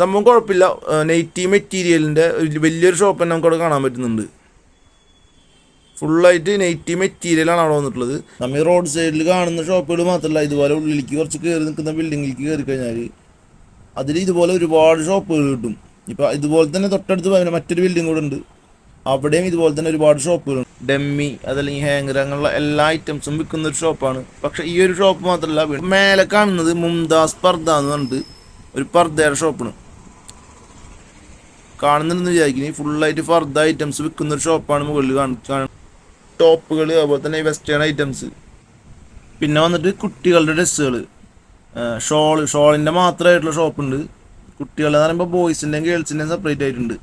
സംഭവം കുഴപ്പമില്ല. നെയ്റ്റി മെറ്റീരിയലിന്റെ വലിയൊരു ഷോപ്പ് തന്നെ നമുക്കവിടെ കാണാൻ പറ്റുന്നുണ്ട്. ഫുള്ളായിട്ട് നെയ്റ്റി മെറ്റീരിയലാണ് അവിടെ വന്നിട്ടുള്ളത്. നമ്മൾ റോഡ് സൈഡിൽ കാണുന്ന ഷോപ്പുകൾ മാത്രമല്ല ഇതുപോലെ ഉള്ളിലേക്ക് കുറച്ച് കയറി നിൽക്കുന്ന ബിൽഡിങ്ങിലേക്ക് കയറി കഴിഞ്ഞാൽ അതിൽ ഇതുപോലെ ഒരുപാട് ഷോപ്പുകൾ കിട്ടും. ഇപ്പം ഇതുപോലെ തന്നെ തൊട്ടടുത്ത് മറ്റൊരു ബിൽഡിംഗ് കൂടെ ഉണ്ട്. അവിടെയും ഇതുപോലെ തന്നെ ഒരുപാട് ഷോപ്പുകളുണ്ട് ഡമ്മി അതല്ലെങ്കിൽ ഹാങ്ങർ അങ്ങനെയുള്ള എല്ലാ ഐറ്റംസും വിൽക്കുന്ന ഒരു ഷോപ്പാണ്. പക്ഷേ ഈ ഒരു ഷോപ്പ് മാത്രമല്ല മേലെ കാണുന്നത് മുംതാസ് പർദ എന്ന് പറഞ്ഞിട്ട് ഒരു പർദയുടെ ഷോപ്പാണ്. കാണുന്നുണ്ടെന്ന് വിചാരിക്കുന്നു. ഫുൾ ഫുള്ളായിട്ട് ഫർദ ഐറ്റംസ് വിൽക്കുന്ന ഒരു ഷോപ്പാണ് മുകളിൽ കാണിക്കാൻ ടോപ്പുകൾ അതുപോലെ തന്നെ വെസ്റ്റേൺ ഐറ്റംസ് പിന്നെ വന്നിട്ട് കുട്ടികളുടെ ഡ്രസ്സുകൾ ഷോൾ ഷോളിന്റെ മാത്രമായിട്ടുള്ള ഷോപ്പുണ്ട് കുട്ടികളെന്ന് പറയുമ്പോൾ ബോയ്സിന്റെയും ഗേൾസിന്റെയും സെപ്പറേറ്റ് ആയിട്ടുണ്ട്.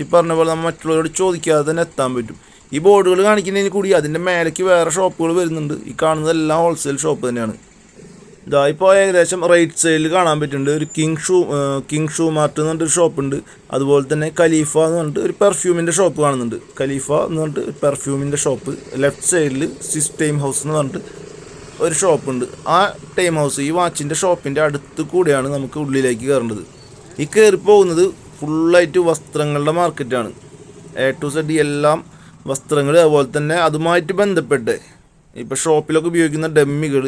ഈ പറഞ്ഞ പോലെ നമ്മൾ മറ്റുള്ളവരോട് ചോദിക്കാതെ തന്നെ എത്താൻ പറ്റും. ഈ ബോർഡുകൾ കാണിക്കുന്നതിന് കൂടി അതിന്റെ മേലേക്ക് വേറെ ഷോപ്പുകൾ വരുന്നുണ്ട്. ഈ കാണുന്നതെല്ലാം ഹോൾസെയിൽ ഷോപ്പ് തന്നെയാണ്. ഇതാ ഇപ്പോൾ ഏകദേശം റൈറ്റ് സൈഡിൽ കാണാൻ പറ്റുന്നുണ്ട്. ഒരു king shoe king shoe mart എന്ന് പറഞ്ഞിട്ട് ഷോപ്പുണ്ട് അതുപോലെ തന്നെ ഖലീഫ എന്ന് പറഞ്ഞിട്ട് ഒരു പെർഫ്യൂമിന്റെ ഷോപ്പ് കാണുന്നുണ്ട്. ഖലീഫ എന്ന് പറഞ്ഞിട്ട് ഒരു പെർഫ്യൂമിന്റെ ഷോപ്പ് ലെഫ്റ്റ് സൈഡിൽ സിസ് ടൈം ഹൗസ് എന്ന് പറഞ്ഞിട്ട് ഒരു ഷോപ്പുണ്ട് ആ ടൈം ഹൗസ് ഈ വാച്ചിന്റെ ഷോപ്പിന്റെ അടുത്ത് കൂടെയാണ് നമുക്ക് ഉള്ളിലേക്ക് കയറേണ്ടത്. ഈ കയറി പോകുന്നത് ഫുള്ളായിട്ട് വസ്ത്രങ്ങളുടെ മാർക്കറ്റാണ് എ ടു സെഡ് എല്ലാം വസ്ത്രങ്ങൾ അതുപോലെ തന്നെ അതുമായിട്ട് ബന്ധപ്പെട്ട് ഇപ്പോൾ ഷോപ്പിലൊക്കെ ഉപയോഗിക്കുന്ന ഡമ്മികൾ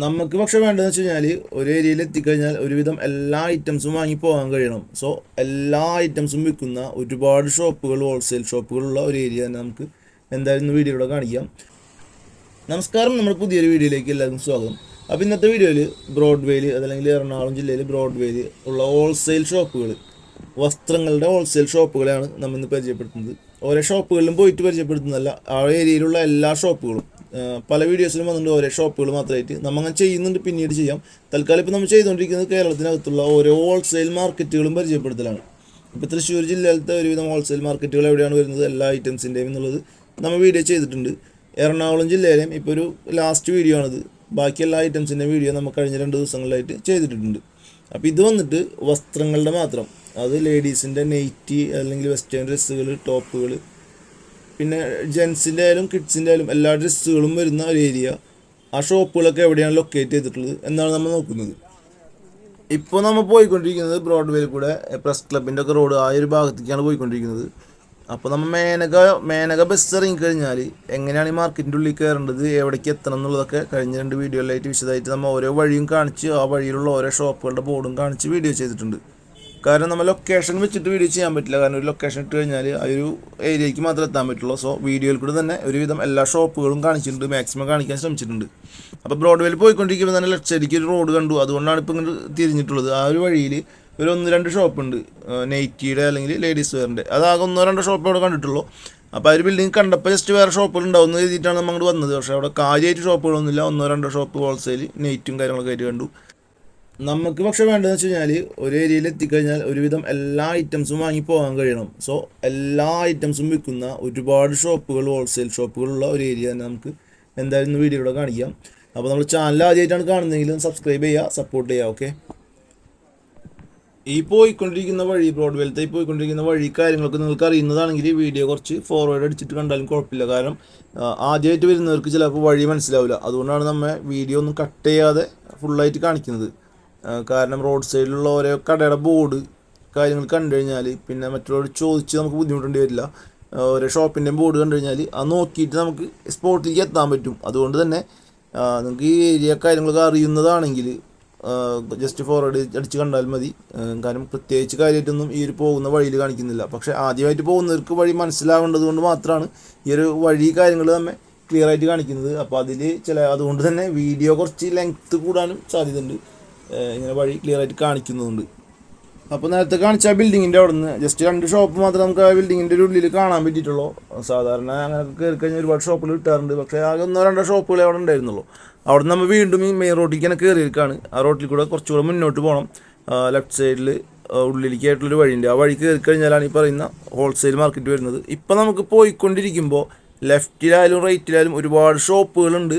നമുക്ക് പക്ഷെ വേണ്ടതെന്ന് വെച്ച് കഴിഞ്ഞാൽ ഒരു ഏരിയയിൽ എത്തിക്കഴിഞ്ഞാൽ ഒരുവിധം എല്ലാ ഐറ്റംസും വാങ്ങി പോകാൻ കഴിയണം. സോ എല്ലാ ഐറ്റംസും വിൽക്കുന്ന ഒരുപാട് ഷോപ്പുകൾ ഹോൾസെയിൽ ഷോപ്പുകളുള്ള ഒരു ഏരിയ തന്നെ നമുക്ക് എന്തായാലും ഇന്ന് വീഡിയോയിലൂടെ കാണിക്കാം. നമസ്കാരം നമ്മുടെ പുതിയൊരു വീഡിയോയിലേക്ക് എല്ലാവർക്കും സ്വാഗതം. അപ്പോൾ ഇന്നത്തെ വീഡിയോയിൽ ബ്രോഡ്വേയിൽ അതല്ലെങ്കിൽ എറണാകുളം ജില്ലയിൽ ബ്രോഡ്വേയിൽ ഉള്ള ഹോൾസെയിൽ ഷോപ്പുകൾ വസ്ത്രങ്ങളുടെ ഹോൾസെയിൽ ഷോപ്പുകളെയാണ് നമ്മൾ ഇന്ന് പരിചയപ്പെടുത്തുന്നത്. ഓരോ ഷോപ്പുകളിലും പോയിട്ട് പരിചയപ്പെടുത്തുന്നതല്ല ആ ഏരിയയിലുള്ള എല്ലാ ഷോപ്പുകളും. പല വീഡിയോസിലും വന്നിട്ടുണ്ട് ഓരോ ഷോപ്പുകൾ മാത്രമായിട്ട്. നമ്മൾ അങ്ങനെ ചെയ്യുന്നുണ്ട് പിന്നീട് ചെയ്യാം. തൽക്കാലം ഇപ്പോൾ നമ്മൾ ചെയ്തുകൊണ്ടിരിക്കുന്നത് കേരളത്തിനകത്തുള്ള ഓരോ ഹോൾസെയിൽ മാർക്കറ്റുകളും പരിചയപ്പെടുത്തലാണ്. ഇപ്പോൾ തൃശ്ശൂർ ജില്ലയിലത്തെ ഒരുവിധം ഹോൾസെയിൽ മാർക്കറ്റുകൾ എവിടെയാണ് വരുന്നത്? എല്ലാ ഐറ്റംസിന്റെയും എന്നുള്ളത് നമ്മൾ വീഡിയോ ചെയ്തിട്ടുണ്ട്. എറണാകുളം ജില്ലയിലെയും ഇപ്പോൾ ഒരു ലാസ്റ്റ് വീഡിയോ ആണിത്. ബാക്കി എല്ലാ ഐറ്റംസിന്റെ വീഡിയോ നമ്മൾ കഴിഞ്ഞ രണ്ട് ദിവസങ്ങളിലായിട്ട് ചെയ്തിട്ടുണ്ട്. അപ്പോൾ ഇത് വന്നിട്ട് വസ്ത്രങ്ങളുടെ മാത്രം. അത് ലേഡീസിന്റെ നെയ്റ്റി അല്ലെങ്കിൽ വെസ്റ്റേൺ ഡ്രസ്സുകൾ ടോപ്പുകൾ പിന്നെ ജെൻസിന്റെ ആയാലും കിഡ്സിന്റെ ആയാലും എല്ലാ ഡ്രസ്സുകളും വരുന്ന ഒരു ഏരിയ ആ ഷോപ്പുകളൊക്കെ എവിടെയാണ് ലൊക്കേറ്റ് ചെയ്തിട്ടുള്ളത് എന്നാണ് നമ്മൾ നോക്കുന്നത്. ഇപ്പോൾ നമ്മൾ പോയിക്കൊണ്ടിരിക്കുന്നത് ബ്രോഡ്വേയിൽ കൂടെ പ്രസ് ക്ലബിന്റെ ഒക്കെ റോഡ് ആ ഒരു ഭാഗത്തേക്കാണ് പോയിക്കൊണ്ടിരിക്കുന്നത്. അപ്പോൾ നമ്മൾ മേനക മേനക ബസ് ഇറങ്ങിക്കഴിഞ്ഞാൽ എങ്ങനെയാണ് ഈ മാർക്കറ്റിന്റെ ഉള്ളിൽ കയറേണ്ടത് എവിടേക്ക് എത്തണം എന്നുള്ളതൊക്കെ കഴിഞ്ഞ രണ്ട് വീഡിയോയിലായിട്ട് വിശദമായിട്ട് നമ്മൾ ഓരോ വഴിയും കാണിച്ച് ആ വഴിയിലുള്ള ഓരോ ഷോപ്പുകളുടെ ബോർഡും കാണിച്ച് വീഡിയോ ചെയ്തിട്ടുണ്ട്. കാരണം നമ്മൾ ലൊക്കേഷൻ വെച്ചിട്ട് വീഡിയോ ചെയ്യാൻ പറ്റില്ല. കാരണം ഒരു ലൊക്കേഷൻ ഇട്ട് കഴിഞ്ഞാൽ ആ ഒരു ഏരിയയ്ക്ക് മാത്രമേ എത്താൻ പറ്റുള്ളൂ. സോ വീഡിയോയിൽ കൂടെ തന്നെ ഒരുവിധം എല്ലാ ഷോപ്പുകളും കാണിച്ചിട്ടുണ്ട്. മാക്സിമം കാണിക്കാൻ ശ്രമിച്ചിട്ടുണ്ട്. അപ്പോൾ ബ്രോഡ്വേയിൽ പോയിക്കൊണ്ടിരിക്കുമ്പോൾ തന്നെ ലെഫ്റ്റ് സൈഡിലേക്ക് ഒരു റോഡ് കണ്ടു. അതുകൊണ്ടാണ് ഇപ്പോൾ ഇങ്ങനെ തിരിഞ്ഞിട്ടുള്ളത്. ആ ഒരു വഴിയിൽ ഒരു ഒന്ന് രണ്ട് ഷോപ്പുണ്ട് നെയ്റ്റിയുടെ അല്ലെങ്കിൽ ലേഡീസ് വെയറിന്റെ അതാകെ ഒന്നോ രണ്ടോ ഷോപ്പ് അവിടെ കണ്ടിട്ടുള്ളൂ. അപ്പോൾ ആ ഒരു ബിൽഡിംഗ് കണ്ടപ്പോൾ ജസ്റ്റ് വേറെ ഷോപ്പുകൾ ഉണ്ടാവും എന്ന് എഴുതിയിട്ടാണ് നമ്മൾ അങ്ങോട്ട് വന്നത്. പക്ഷേ അവിടെ കാര്യമായിട്ട് ഷോപ്പുകളൊന്നുമില്ല ഒന്നോ രണ്ടോ ഷോപ്പ് ഹോൾസെയിൽ നെയ്റ്റും കാര്യങ്ങളൊക്കെ ആയിട്ട് കണ്ടു. നമുക്ക് പക്ഷെ വേണ്ടതെന്ന് വെച്ച് കഴിഞ്ഞാൽ ഒരു ഏരിയയിൽ എത്തിക്കഴിഞ്ഞാൽ ഒരുവിധം എല്ലാ ഐറ്റംസും വാങ്ങി പോകാൻ കഴിയണം. സോ എല്ലാ ഐറ്റംസും വിൽക്കുന്ന ഒരുപാട് ഷോപ്പുകൾ ഹോൾസെയിൽ ഷോപ്പുകളുള്ള ഒരു ഏരിയ തന്നെ നമുക്ക് എന്തായാലും ഇന്ന് വീഡിയോയിലൂടെ കാണിക്കാം. അപ്പോൾ നമ്മൾ ചാനൽ ആദ്യമായിട്ടാണ് കാണുന്നതെങ്കിലും സബ്സ്ക്രൈബ് ചെയ്യുക സപ്പോർട്ട് ചെയ്യുക ഓക്കെ ഈ പോയിക്കൊണ്ടിരിക്കുന്ന വഴി ബ്രോഡ്വേലത്തെ പോയിക്കൊണ്ടിരിക്കുന്ന വഴി കാര്യങ്ങളൊക്കെ നിങ്ങൾക്ക് അറിയുന്നതാണെങ്കിൽ ഈ വീഡിയോ കുറച്ച് ഫോർവേഡ് അടിച്ചിട്ട് കണ്ടാലും കുഴപ്പമില്ല. കാരണം ആദ്യമായിട്ട് വരുന്നവർക്ക് ചിലപ്പോൾ വഴി മനസ്സിലാവില്ല. അതുകൊണ്ടാണ് നമ്മൾ വീഡിയോ ഒന്നും കട്ട് ചെയ്യാതെ ഫുള്ളായിട്ട് കാണിക്കുന്നത്. കാരണം റോഡ് സൈഡിലുള്ള ഓരോ കടയുടെ ബോർഡ് കാര്യങ്ങൾ കണ്ടു കഴിഞ്ഞാൽ പിന്നെ മറ്റുള്ളവർ ചോദിച്ച് നമുക്ക് ബുദ്ധിമുട്ടേണ്ടി വരില്ല. ഓരോ ഷോപ്പിന്റെയും ബോർഡ് കണ്ടു കഴിഞ്ഞാൽ അത് നോക്കിയിട്ട് നമുക്ക് സ്പോട്ടിലേക്ക് എത്താൻ പറ്റും. അതുകൊണ്ട് തന്നെ നിങ്ങൾക്ക് ഈ ഏരിയ കാര്യങ്ങളൊക്കെ അറിയുന്നതാണെങ്കിൽ ജസ്റ്റ് ഫോർവേഡ് അടിച്ച് കണ്ടാൽ മതി. കാരണം പ്രത്യേകിച്ച് കാര്യമായിട്ടൊന്നും ഈ ഒരു പോകുന്ന വഴിയിൽ കാണിക്കുന്നില്ല. പക്ഷേ ആദ്യമായിട്ട് പോകുന്നവർക്ക് വഴി മനസ്സിലാവേണ്ടത് കൊണ്ട് മാത്രമാണ് ഈ ഒരു വഴി കാര്യങ്ങൾ നമ്മെ ക്ലിയർ ആയിട്ട് കാണിക്കുന്നത്. അപ്പോൾ അതിൽ ചില അതുകൊണ്ട് തന്നെ വീഡിയോ കുറച്ച് ലെങ്ത്ത് കൂടാനും സാധ്യതയുണ്ട്. ഇങ്ങനെ വഴി ക്ലിയർ ആയിട്ട് കാണിക്കുന്നുണ്ട്. അപ്പോൾ നേരത്തെ കാണിച്ച ആ ബിൽഡിങ്ങിന്റെ അവിടെ നിന്ന് ജസ്റ്റ് രണ്ട് ഷോപ്പ് മാത്രമേ നമുക്ക് ആ ബിൽഡിങ്ങിന്റെ ഒരു ഉള്ളിൽ കാണാൻ പറ്റിയിട്ടുള്ളൂ. സാധാരണ അങ്ങനെ കയറി കഴിഞ്ഞാൽ ഒരുപാട് ഷോപ്പുകൾ കിട്ടാറുണ്ട്. പക്ഷേ ആകെ ഒന്നോ രണ്ടോ ഷോപ്പുകൾ അവിടെ ഉണ്ടായിരുന്നുള്ളൂ. അവിടെ നമ്മൾ വീണ്ടും ഈ മെയിൻ റോഡിലേക്ക് തന്നെ കയറിയിരിക്കുകയാണ് ആ റോഡിൽ കൂടെ കുറച്ചുകൂടെ മുന്നോട്ട് പോകണം ലെഫ്റ്റ് സൈഡിൽ ഉള്ളിലേക്കായിട്ടുള്ളൊരു വഴിയുണ്ട്. ആ വഴി കയറി കഴിഞ്ഞാലാണ് ഈ പറയുന്ന ഹോൾസെയിൽ മാർക്കറ്റ് വരുന്നത്. ഇപ്പം നമുക്ക് പോയിക്കൊണ്ടിരിക്കുമ്പോൾ ലെഫ്റ്റിലായാലും റൈറ്റിലായാലും ഒരുപാട് ഷോപ്പുകളുണ്ട്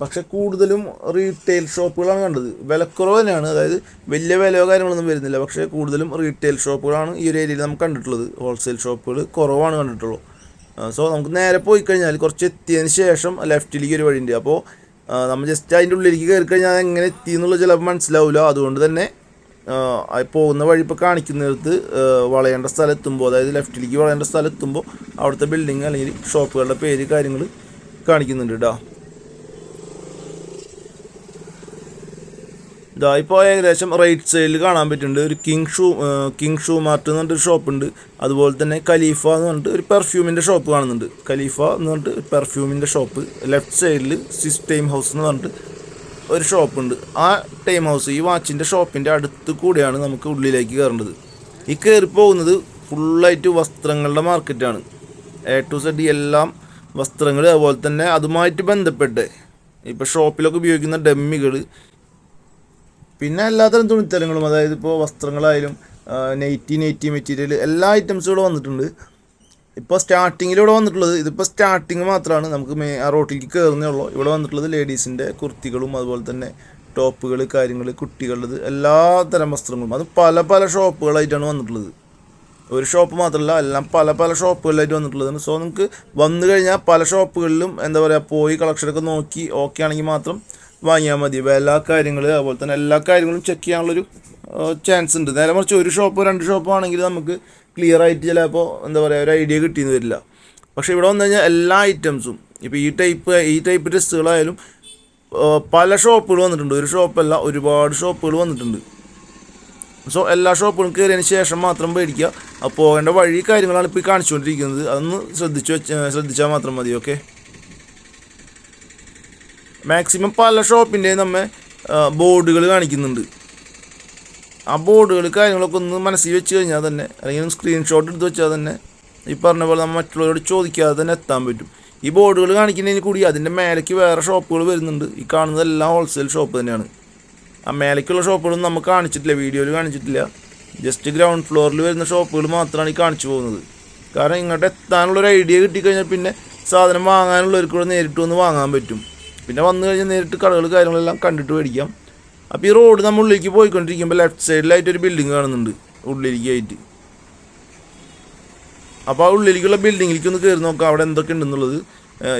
പക്ഷെ കൂടുതലും റീറ്റെയിൽ ഷോപ്പുകളാണ് കണ്ടത്. വിലക്കുറവ് തന്നെയാണ്. അതായത് വലിയ വിലയോ കാര്യങ്ങളൊന്നും വരുന്നില്ല. പക്ഷേ കൂടുതലും റീറ്റെയിൽ ഷോപ്പുകളാണ് ഈ ഒരു ഏരിയയിൽ നമുക്ക് കണ്ടിട്ടുള്ളത്. ഹോൾസെയിൽ ഷോപ്പുകൾ കുറവാണ് കണ്ടിട്ടുള്ളൂ. സോ നമുക്ക് നേരെ പോയി കഴിഞ്ഞാൽ കുറച്ച് എത്തിയതിന് ശേഷം ലെഫ്റ്റിലേക്ക് ഒരു വഴിയുണ്ട്. അപ്പോൾ നമ്മൾ ജസ്റ്റ് അതിന്റെ ഉള്ളിലേക്ക് കയറി കഴിഞ്ഞാൽ എങ്ങനെ എത്തി എന്നുള്ളത് ചിലപ്പോൾ മനസ്സിലാവില്ല. അതുകൊണ്ട് തന്നെ പോകുന്ന വഴി ഇപ്പോൾ കാണിക്കുന്നിടത്ത് വളയേണ്ട സ്ഥലം എത്തുമ്പോൾ അതായത് ലെഫ്റ്റിലേക്ക് വളയേണ്ട സ്ഥലം എത്തുമ്പോൾ അവിടുത്തെ ബിൽഡിങ് അല്ലെങ്കിൽ ഷോപ്പുകളുടെ പേര് കാര്യങ്ങൾ കാണിക്കുന്നുണ്ട് കേട്ടോ ഇതാ ഇപ്പോൾ ഏകദേശം റൈറ്റ് സൈഡിൽ കാണാൻ പറ്റുന്നുണ്ട്. ഒരു king shoe king shoe mart എന്ന് പറഞ്ഞിട്ട് ഷോപ്പുണ്ട് അതുപോലെ തന്നെ ഖലീഫ എന്ന് പറഞ്ഞിട്ട് ഒരു പെർഫ്യൂമിന്റെ ഷോപ്പ് കാണുന്നുണ്ട്. ഖലീഫ എന്ന് പറഞ്ഞിട്ട് ഒരു പെർഫ്യൂമിന്റെ ഷോപ്പ് ലെഫ്റ്റ് സൈഡിൽ സിസ് ടൈം ഹൗസ് എന്ന് പറഞ്ഞിട്ട് ഒരു ഷോപ്പ് ഉണ്ട്. ആ ടൈം ഹൗസ് ഈ വാച്ചിന്റെ ഷോപ്പിന്റെ അടുത്ത് കൂടെയാണ് നമുക്ക് ഉള്ളിലേക്ക് കയറേണ്ടത്. ഈ കയറി പോകുന്നത് ഫുള്ളായിട്ട് വസ്ത്രങ്ങളുടെ മാർക്കറ്റാണ് എ ടു സെഡ് എല്ലാം വസ്ത്രങ്ങൾ അതുപോലെ തന്നെ അതുമായിട്ട് ബന്ധപ്പെട്ട്. ഇപ്പോൾ ഷോപ്പിലൊക്കെ ഉപയോഗിക്കുന്ന ഡമ്മികൾ പിന്നെ എല്ലാത്തരം തുണിത്തരങ്ങളും അതായത് ഇപ്പോൾ വസ്ത്രങ്ങളായാലും നെയ്റ്റി നെയ്റ്റി മെറ്റീരിയൽ എല്ലാ ഐറ്റംസും ഇവിടെ വന്നിട്ടുണ്ട്. ഇപ്പോൾ സ്റ്റാർട്ടിങ്ങിൽ ഇവിടെ വന്നിട്ടുള്ളത് ഇതിപ്പോൾ സ്റ്റാർട്ടിങ് മാത്രമാണ് നമുക്ക് മേ ആ റോട്ടിലേക്ക് കയറുന്നേ ഉള്ളൂ. ഇവിടെ വന്നിട്ടുള്ളത് ലേഡീസിന്റെ കുർത്തികളും അതുപോലെ തന്നെ ടോപ്പുകൾ കാര്യങ്ങൾ കുട്ടികളുടേത് എല്ലാ തരം വസ്ത്രങ്ങളും. അത് പല പല ഷോപ്പുകളായിട്ടാണ് വന്നിട്ടുള്ളത്. ഒരു ഷോപ്പ് മാത്രമല്ല എല്ലാം പല പല ഷോപ്പുകളിലായിട്ട് വന്നിട്ടുള്ളതാണ്. സോ നിങ്ങൾക്ക് വന്നു കഴിഞ്ഞാൽ പല ഷോപ്പുകളിലും എന്താ പറയുക പോയി കളക്ഷനൊക്കെ നോക്കി ഓക്കെ ആണെങ്കിൽ മാത്രം വാങ്ങിയാൽ മതി. എല്ലാ കാര്യങ്ങളും അതുപോലെ തന്നെ എല്ലാ കാര്യങ്ങളും ചെക്ക് ചെയ്യാനുള്ളൊരു ചാൻസ് ഉണ്ട്. നേരെ മറിച്ച് ഒരു ഷോപ്പ് രണ്ട് ഷോപ്പ് ആണെങ്കിൽ നമുക്ക് ക്ലിയർ ആയിട്ട് ചിലപ്പോൾ എന്താ പറയുക ഒരു ഐഡിയ കിട്ടിയെന്ന് വരില്ല. പക്ഷേ ഇവിടെ വന്നു കഴിഞ്ഞാൽ എല്ലാ ഐറ്റംസും ഇപ്പോൾ ഈ ടൈപ്പ് ഈ ടൈപ്പ് ഡ്രസ്സുകളായാലും പല ഷോപ്പുകൾ വന്നിട്ടുണ്ട്. ഒരു ഷോപ്പല്ല ഒരുപാട് ഷോപ്പുകൾ വന്നിട്ടുണ്ട്. സോ എല്ലാ ഷോപ്പുകളും കയറിയതിന് ശേഷം മാത്രം മേടിക്കുക അപ്പോൾ പോകേണ്ട വഴി കാര്യങ്ങളാണ് ഇപ്പോൾ കാണിച്ചുകൊണ്ടിരിക്കുന്നത്. അതൊന്ന് ശ്രദ്ധിച്ച് വെച്ച് ശ്രദ്ധിച്ചാൽ മാത്രം മതി ഓക്കെ മാക്സിമം പല ഷോപ്പിന്റെയും നമ്മെ ബോർഡുകൾ കാണിക്കുന്നുണ്ട്. ആ ബോർഡുകൾ കാര്യങ്ങളൊക്കെ ഒന്ന് മനസ്സിൽ വെച്ച് കഴിഞ്ഞാൽ തന്നെ അല്ലെങ്കിൽ സ്ക്രീൻഷോട്ട് എടുത്ത് വെച്ചാൽ തന്നെ ഈ പറഞ്ഞ പോലെ നമ്മൾ മറ്റുള്ളവരോട് ചോദിക്കാതെ തന്നെ എത്താൻ പറ്റും. ഈ ബോർഡുകൾ കാണിക്കുന്നതിന് കൂടി അതിന്റെ മേലേക്ക് വേറെ ഷോപ്പുകൾ വരുന്നുണ്ട്. ഈ കാണുന്നതെല്ലാം ഹോൾസെയിൽ ഷോപ്പ് തന്നെയാണ്. മേലേക്കുള്ള ഷോപ്പുകളൊന്നും നമുക്ക് കാണിച്ചിട്ടില്ല വീഡിയോയിൽ കാണിച്ചിട്ടില്ല. ജസ്റ്റ് ഗ്രൗണ്ട് ഫ്ലോറിൽ വരുന്ന ഷോപ്പുകൾ മാത്രമാണ് ഈ കാണിച്ചു പോകുന്നത്. കാരണം ഇങ്ങോട്ട് എത്താനുള്ളൊരു ഐഡിയ കിട്ടിക്കഴിഞ്ഞാൽ പിന്നെ സാധനം വാങ്ങാനുള്ളവർക്ക് കൂടെ നേരിട്ട് വന്ന് വാങ്ങാൻ പറ്റും. പിന്നെ വന്നു കഴിഞ്ഞാൽ നേരിട്ട് കടകൾ കാര്യങ്ങളെല്ലാം കണ്ടിട്ട് മേടിക്കാം. അപ്പോൾ ഈ റോഡ് നമ്മൾ ഉള്ളിലേക്ക് പോയിക്കൊണ്ടിരിക്കുമ്പോൾ ലെഫ്റ്റ് സൈഡിലായിട്ടൊരു ബിൽഡിംഗ് കാണുന്നുണ്ട് ഉള്ളിലേക്കായിട്ട്. അപ്പോൾ ആ ഉള്ളിലേക്കുള്ള ബിൽഡിങ്ങിലേക്ക് ഒന്ന് കയറി നോക്കാം അവിടെ എന്തൊക്കെ ഉണ്ടെന്നുള്ളത്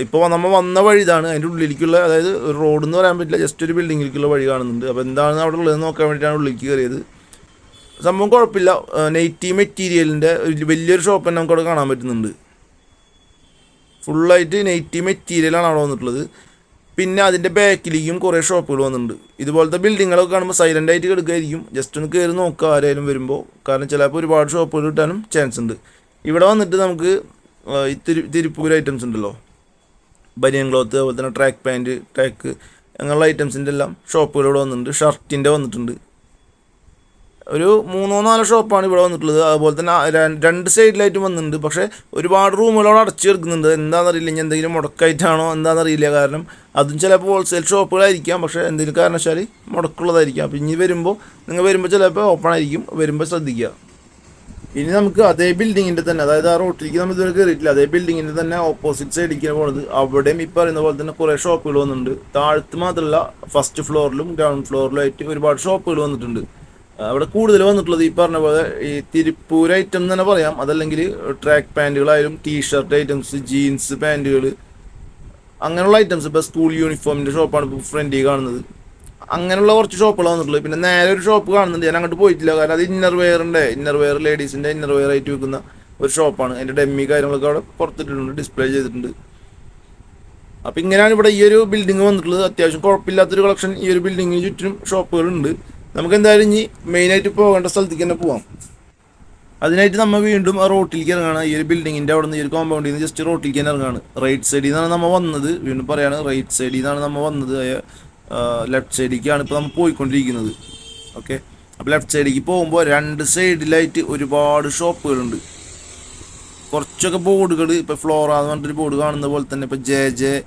ഇപ്പോൾ നമ്മൾ വന്ന വഴി ഇതാണ്. അതിന്റെ ഉള്ളിലേക്കുള്ള അതായത് റോഡ് എന്ന് പറയാൻ പറ്റില്ല ജസ്റ്റ് ഒരു ബിൽഡിങ്ങിലേക്കുള്ള വഴി കാണുന്നുണ്ട്. അപ്പോൾ എന്താണ് അവിടെ ഉള്ളതെന്ന് നോക്കാൻ വേണ്ടിയിട്ടാണ് ഉള്ളിലേക്ക് കയറിയത്. സംഭവം കുഴപ്പമില്ല. നെയ്റ്റി മെറ്റീരിയലിന്റെ ഒരു വലിയൊരു ഷോപ്പ് തന്നെ നമുക്കവിടെ കാണാൻ പറ്റുന്നുണ്ട്. ഫുള്ളായിട്ട് നെയ്റ്റി മെറ്റീരിയലാണ് അവിടെ വന്നിട്ടുള്ളത്. പിന്നെ അതിന്റെ ബാക്കിലേക്കും കുറേ ഷോപ്പുകൾ വന്നിട്ടുണ്ട്. ഇതുപോലത്തെ ബിൽഡിങ്ങുകളൊക്കെ കാണുമ്പോൾ സൈലന്റ് ആയിട്ട് കിടക്കുകയായിരിക്കും ജസ്റ്റ് ഒന്ന് കയറി നോക്കുക ആരായാലും വരുമ്പോൾ കാരണം ചിലപ്പോൾ ഒരുപാട് ഷോപ്പുകൾ കിട്ടാനും ചാൻസ് ഉണ്ട്. ഇവിടെ വന്നിട്ട് നമുക്ക് തിരു തിരുപ്പൂർ ഐറ്റംസ് ഉണ്ടല്ലോ. ബനിയൻ ക്ലോത്ത് അതുപോലെ തന്നെ ട്രാക്ക് പാന്റ് ട്രാക്ക് അങ്ങനെയുള്ള ഐറ്റംസിന്റെ എല്ലാം ഷോപ്പുകൾ ഇവിടെ വന്നിട്ടുണ്ട്. ഷർട്ടിന്റെ വന്നിട്ടുണ്ട്. ഒരു മൂന്നോ നാലോ ഷോപ്പാണ് ഇവിടെ വന്നിട്ടുള്ളത്. അതുപോലെ തന്നെ രണ്ട് സൈഡിലായിട്ടും വന്നിട്ടുണ്ട്. പക്ഷേ ഒരുപാട് റൂമുകളോട് അടച്ചു കിടക്കുന്നുണ്ട് എന്താണെന്നറിയില്ല. ഇനി എന്തെങ്കിലും മുടക്കായിട്ടാണോ? എന്താണെന്നറിയില്ല. കാരണം അതും ചിലപ്പോൾ ഹോൾസെയിൽ ഷോപ്പുകളായിരിക്കാം പക്ഷേ എന്തെങ്കിലും കാരണവശാൽ മുടക്കുള്ളതായിരിക്കാം. അപ്പോൾ ഇനി വരുമ്പോൾ നിങ്ങൾ വരുമ്പോൾ ചിലപ്പോൾ ഓപ്പൺ ആയിരിക്കും. വരുമ്പോൾ ശ്രദ്ധിക്കുക. ഇനി നമുക്ക് അതേ ബിൽഡിങ്ങിന്റെ തന്നെ അതായത് ആ റോട്ടിലേക്ക് നമ്മൾ ഇതുവരെ കയറിയിട്ടില്ല അതേ ബിൽഡിങ്ങിന്റെ തന്നെ ഓപ്പോസിറ്റ് സൈഡിലേക്ക് പോകുന്നത് അവിടെയും ഈ പറയുന്ന പോലെ തന്നെ കുറേ ഷോപ്പുകൾ വന്നിട്ടുണ്ട്. താഴത്ത് മാത്രമല്ല ഫസ്റ്റ് ഫ്ലോറിലും ഗ്രൗണ്ട് ഫ്ലോറിലും ആയിട്ട് ഒരുപാട് ഷോപ്പുകൾ വന്നിട്ടുണ്ട്. അവിടെ കൂടുതൽ വന്നിട്ടുള്ളത് ഈ പറഞ്ഞ പോലെ ഈ തിരുപ്പൂർ ഐറ്റം തന്നെ പറയാം. അതല്ലെങ്കിൽ ട്രാക്ക് പാന്റുകളായാലും ടീഷർട്ട് ഐറ്റംസ് ജീൻസ് പാന്റുകൾ അങ്ങനെയുള്ള ഐറ്റംസ് ഇപ്പോൾ സ്കൂൾ യൂണിഫോമിന്റെ ഷോപ്പാണ് ഇപ്പോൾ ഫ്രണ്ടിൽ കാണുന്നത്. അങ്ങനെയുള്ള കുറച്ച് ഷോപ്പുകൾ വന്നിട്ടുള്ളൂ പിന്നെ നേരെ ഒരു ഷോപ്പ് കാണുന്നുണ്ട്. ഞാൻ അങ്ങോട്ട് പോയിട്ടില്ല. കാരണം അത് ഇന്നർ വെയറിന്റെ ഇന്നർ വെയർ ലേഡീസിന്റെ ഇന്നർ വെയർ ആയിട്ട് വെക്കുന്ന ഒരു ഷോപ്പാണ്. അതിന്റെ ഡെമ്മി കാര്യങ്ങളൊക്കെ അവിടെ പുറത്തിട്ടിട്ടുണ്ട് ഡിസ്പ്ലേ ചെയ്തിട്ടുണ്ട്. അപ്പം ഇങ്ങനെയാണ് ഇവിടെ ഈ ഒരു ബിൽഡിംഗ് വന്നിട്ടുള്ളത്. അത്യാവശ്യം കുഴപ്പമില്ലാത്തൊരു കളക്ഷൻ ഈ ഒരു ബിൽഡിങ്ങിന് ചുറ്റിനും ഷോപ്പുകളുണ്ട്. നമുക്ക് എന്തായാലും ഇനി മെയിനായിട്ട് പോകേണ്ട സ്ഥലത്തേക്ക് തന്നെ പോവാം. അതിനായിട്ട് നമ്മൾ വീണ്ടും ആ റോട്ടിലേക്ക് ഇറങ്ങാണ്. ഈ ഒരു ബിൽഡിങ്ങിന്റെ അവിടെ നിന്ന് ഈ ഒരു കോമ്പൗണ്ടിൽ നിന്ന് ജസ്റ്റ് റോട്ടിലേക്ക് തന്നെ ഇറങ്ങാണ്. റൈറ്റ് സൈഡിൽ നിന്നാണ് നമ്മൾ വന്നത്. വീണ്ടും പറയാണ് റൈറ്റ് സൈഡിൽ നിന്നാണ് നമ്മൾ വന്നത്. ലെഫ്റ്റ് സൈഡിലേക്കാണ് ഇപ്പോൾ നമ്മൾ പോയിക്കൊണ്ടിരിക്കുന്നത്. ഓക്കെ അപ്പോൾ ലെഫ്റ്റ് സൈഡിലേക്ക് പോകുമ്പോൾ രണ്ട് സൈഡിലായിട്ട് ഒരുപാട് ഷോപ്പുകളുണ്ട് കുറച്ചൊക്കെ ബോർഡുകൾ ഇപ്പോൾ ഫ്ലോറ എന്ന് പറഞ്ഞിട്ടൊരു ബോർഡ് കാണുന്ന പോലെ തന്നെ ഇപ്പോൾ ജെ ജെ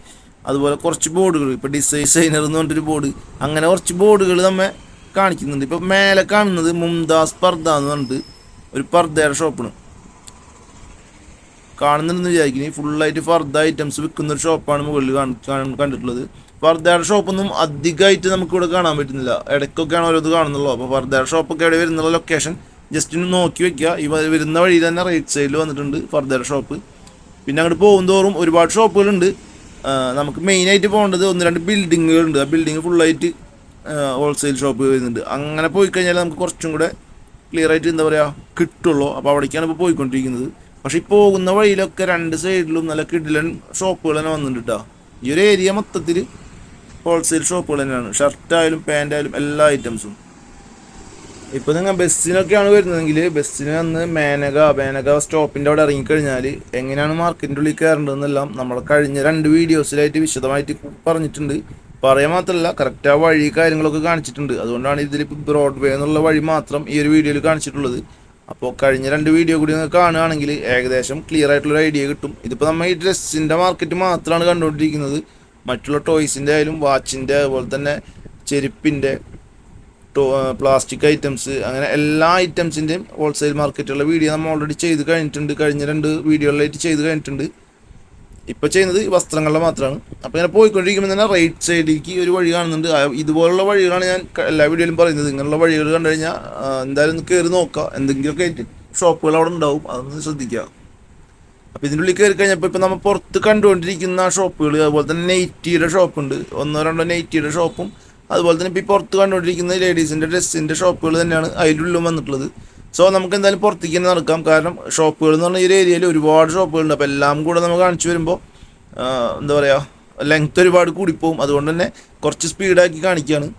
അതുപോലെ കുറച്ച് ബോർഡുകൾ ഇപ്പോൾ ഡിസൈസൈനർ എന്ന് പറഞ്ഞിട്ടൊരു ബോർഡ് അങ്ങനെ കുറച്ച് ബോർഡുകൾ നമ്മെ കാണിക്കുന്നുണ്ട്. ഇപ്പോൾ മേലെ കാണുന്നത് മുംതാസ് പർദ എന്ന് പറഞ്ഞിട്ട് ഒരു പർദയുടെ ഷോപ്പാണ് കാണുന്നുണ്ടെന്ന് വിചാരിക്കുന്നത് ഫുള്ളായിട്ട് ഫർദ ഐറ്റംസ് വിൽക്കുന്ന ഒരു ഷോപ്പാണ് മുകളിൽ കാണി- കണ്ടിട്ടുള്ളത്. ഫർദയുടെ ഷോപ്പൊന്നും അധികമായിട്ട് നമുക്ക് ഇവിടെ കാണാൻ പറ്റുന്നില്ല. ഇടയ്ക്കൊക്കെയാണ് ഓരോത് കാണുന്നുള്ളൂ. അപ്പോൾ ഷോപ്പ് ഷോപ്പൊക്കെ എവിടെ വരുന്നുള്ള ലൊക്കേഷൻ ജസ്റ്റ് ഒന്ന് നോക്കി വെക്കുക. ഈ വ- വരുന്ന വഴി തന്നെ റൈറ്റ് സൈഡിൽ വന്നിട്ടുണ്ട് ഫർദർ ഷോപ്പ്. പിന്നെ അങ്ങോട്ട് പോകുന്തോറും ഒരുപാട് ഷോപ്പുകളുണ്ട്. നമുക്ക് മെയിനായിട്ട് പോകേണ്ടത് ഒന്ന് രണ്ട് ബിൽഡിങ്ങുകളുണ്ട് ആ ബിൽഡിങ് ഫുള്ളായിട്ട് ഹോൾസെയിൽ ഷോപ്പ് വരുന്നുണ്ട്. അങ്ങനെ പോയി കഴിഞ്ഞാൽ നമുക്ക് കുറച്ചും കൂടെ ക്ലിയർ ആയിട്ട് എന്താ പറയുക കിട്ടുള്ളൂ. അപ്പോൾ അവിടേക്കാണ് ഇപ്പോൾ പോയിക്കൊണ്ടിരിക്കുന്നത്. പക്ഷേ ഈ പോകുന്ന വഴിയിലൊക്കെ രണ്ട് സൈഡിലും നല്ല കിഡിലൻ ഷോപ്പുകൾ തന്നെ വന്നിട്ടുണ്ട് കേട്ടോ ഈ ഒരു ഏരിയ മൊത്തത്തിൽ ഹോൾസെയിൽ ഷോപ്പുകൾ തന്നെയാണ്. ഷർട്ടായാലും പാന്റായാലും എല്ലാ ഐറ്റംസും ഇപ്പോൾ നിങ്ങൾ ബസ്സിനൊക്കെയാണ് വരുന്നതെങ്കിൽ ബസ്സിന് വന്ന് മേനക മേനക സ്റ്റോപ്പിന്റെ അവിടെ ഇറങ്ങിക്കഴിഞ്ഞാൽ എങ്ങനെയാണ് മാർക്കറ്റിന്റെ ഉള്ളിൽ കയറേണ്ടതെന്നെല്ലാം നമ്മൾ കഴിഞ്ഞ രണ്ട് വീഡിയോസിലായിട്ട് വിശദമായിട്ട് പറഞ്ഞിട്ടുണ്ട്. പറയാൻ മാത്രമല്ല കറക്റ്റ് ആ വഴി കാര്യങ്ങളൊക്കെ കാണിച്ചിട്ടുണ്ട്. അതുകൊണ്ടാണ് ഇതിൽ ഇപ്പോൾ ബ്രോഡ്വേ എന്നുള്ള വഴി മാത്രം ഈ ഒരു വീഡിയോയിൽ കാണിച്ചിട്ടുള്ളത്. അപ്പോൾ കഴിഞ്ഞ രണ്ട് വീഡിയോ കൂടി നിങ്ങൾ കാണുകയാണെങ്കിൽ ഏകദേശം ക്ലിയർ ആയിട്ടുള്ളൊരു ഐഡിയ കിട്ടും. ഇതിപ്പോൾ നമ്മൾ ഈ ഡ്രസ്സിന്റെ മാർക്കറ്റ് മാത്രമാണ് കണ്ടുകൊണ്ടിരിക്കുന്നത്. മറ്റുള്ള ടോയ്സിന്റെ ആയാലും വാച്ചിന്റെ അതുപോലെ തന്നെ ചെരുപ്പിന്റെ ടോ പ്ലാസ്റ്റിക് ഐറ്റംസ് അങ്ങനെ എല്ലാ ഐറ്റംസിന്റെയും ഹോൾസെയിൽ മാർക്കറ്റുള്ള വീഡിയോ നമ്മൾ ഓൾറെഡി ചെയ്ത് കഴിഞ്ഞിട്ടുണ്ട്. കഴിഞ്ഞ രണ്ട് വീഡിയോകളിലായിട്ട് ചെയ്ത് കഴിഞ്ഞിട്ടുണ്ട്. ഇപ്പോൾ ചെയ്യുന്നത് വസ്ത്രങ്ങളുടെ മാത്രമാണ്. അപ്പോൾ ഇങ്ങനെ പോയിക്കൊണ്ടിരിക്കുമ്പോൾ തന്നെ റൈറ്റ് സൈഡിലേക്ക് ഒരു വഴി കാണുന്നുണ്ട്. ഇതുപോലുള്ള വഴികളാണ് ഞാൻ എല്ലാ വീഡിയോയിലും പറയുന്നത്. ഇങ്ങനെയുള്ള വഴികൾ കണ്ടു കഴിഞ്ഞാൽ എന്തായാലും കയറി നോക്കുക എന്തെങ്കിലുമൊക്കെ ആയിട്ട് ഷോപ്പുകൾ അവിടെ ഉണ്ടാവും. അതൊന്ന് ശ്രദ്ധിക്കുക അപ്പോൾ ഇതിന്റെ ഉള്ളിൽ കയറി കഴിഞ്ഞപ്പോൾ ഇപ്പോൾ നമ്മൾ പുറത്ത് കണ്ടുകൊണ്ടിരിക്കുന്ന ഷോപ്പുകൾ അതുപോലെ തന്നെ നെയ്റ്റിയുടെ ഷോപ്പുണ്ട് ഒന്നോ രണ്ടോ നെയ്റ്റിയുടെ ഷോപ്പും അതുപോലെ തന്നെ ഇപ്പോൾ ഈ പുറത്ത് കണ്ടുകൊണ്ടിരിക്കുന്ന ലേഡീസിന്റെ ഡ്രസ്സിന്റെ ഷോപ്പുകൾ തന്നെയാണ് അതിലുള്ളിലും വന്നിട്ടുള്ളത്. സോ നമുക്ക് എന്തായാലും പുറത്തേക്ക് തന്നെ നടക്കാം. കാരണം ഷോപ്പുകൾ എന്ന് പറഞ്ഞ ഈ ഏരിയയിൽ ഒരുപാട് ഷോപ്പുകളുണ്ട് അപ്പോൾ എല്ലാം കൂടെ നമ്മൾ കാണിച്ചു വരുമ്പോൾ എന്താ പറയുക ലെങ്ത് ഒരുപാട് കൂടിപ്പോവും. അതുകൊണ്ട് തന്നെ കുറച്ച് സ്പീഡാക്കി കാണിക്കുകയാണ്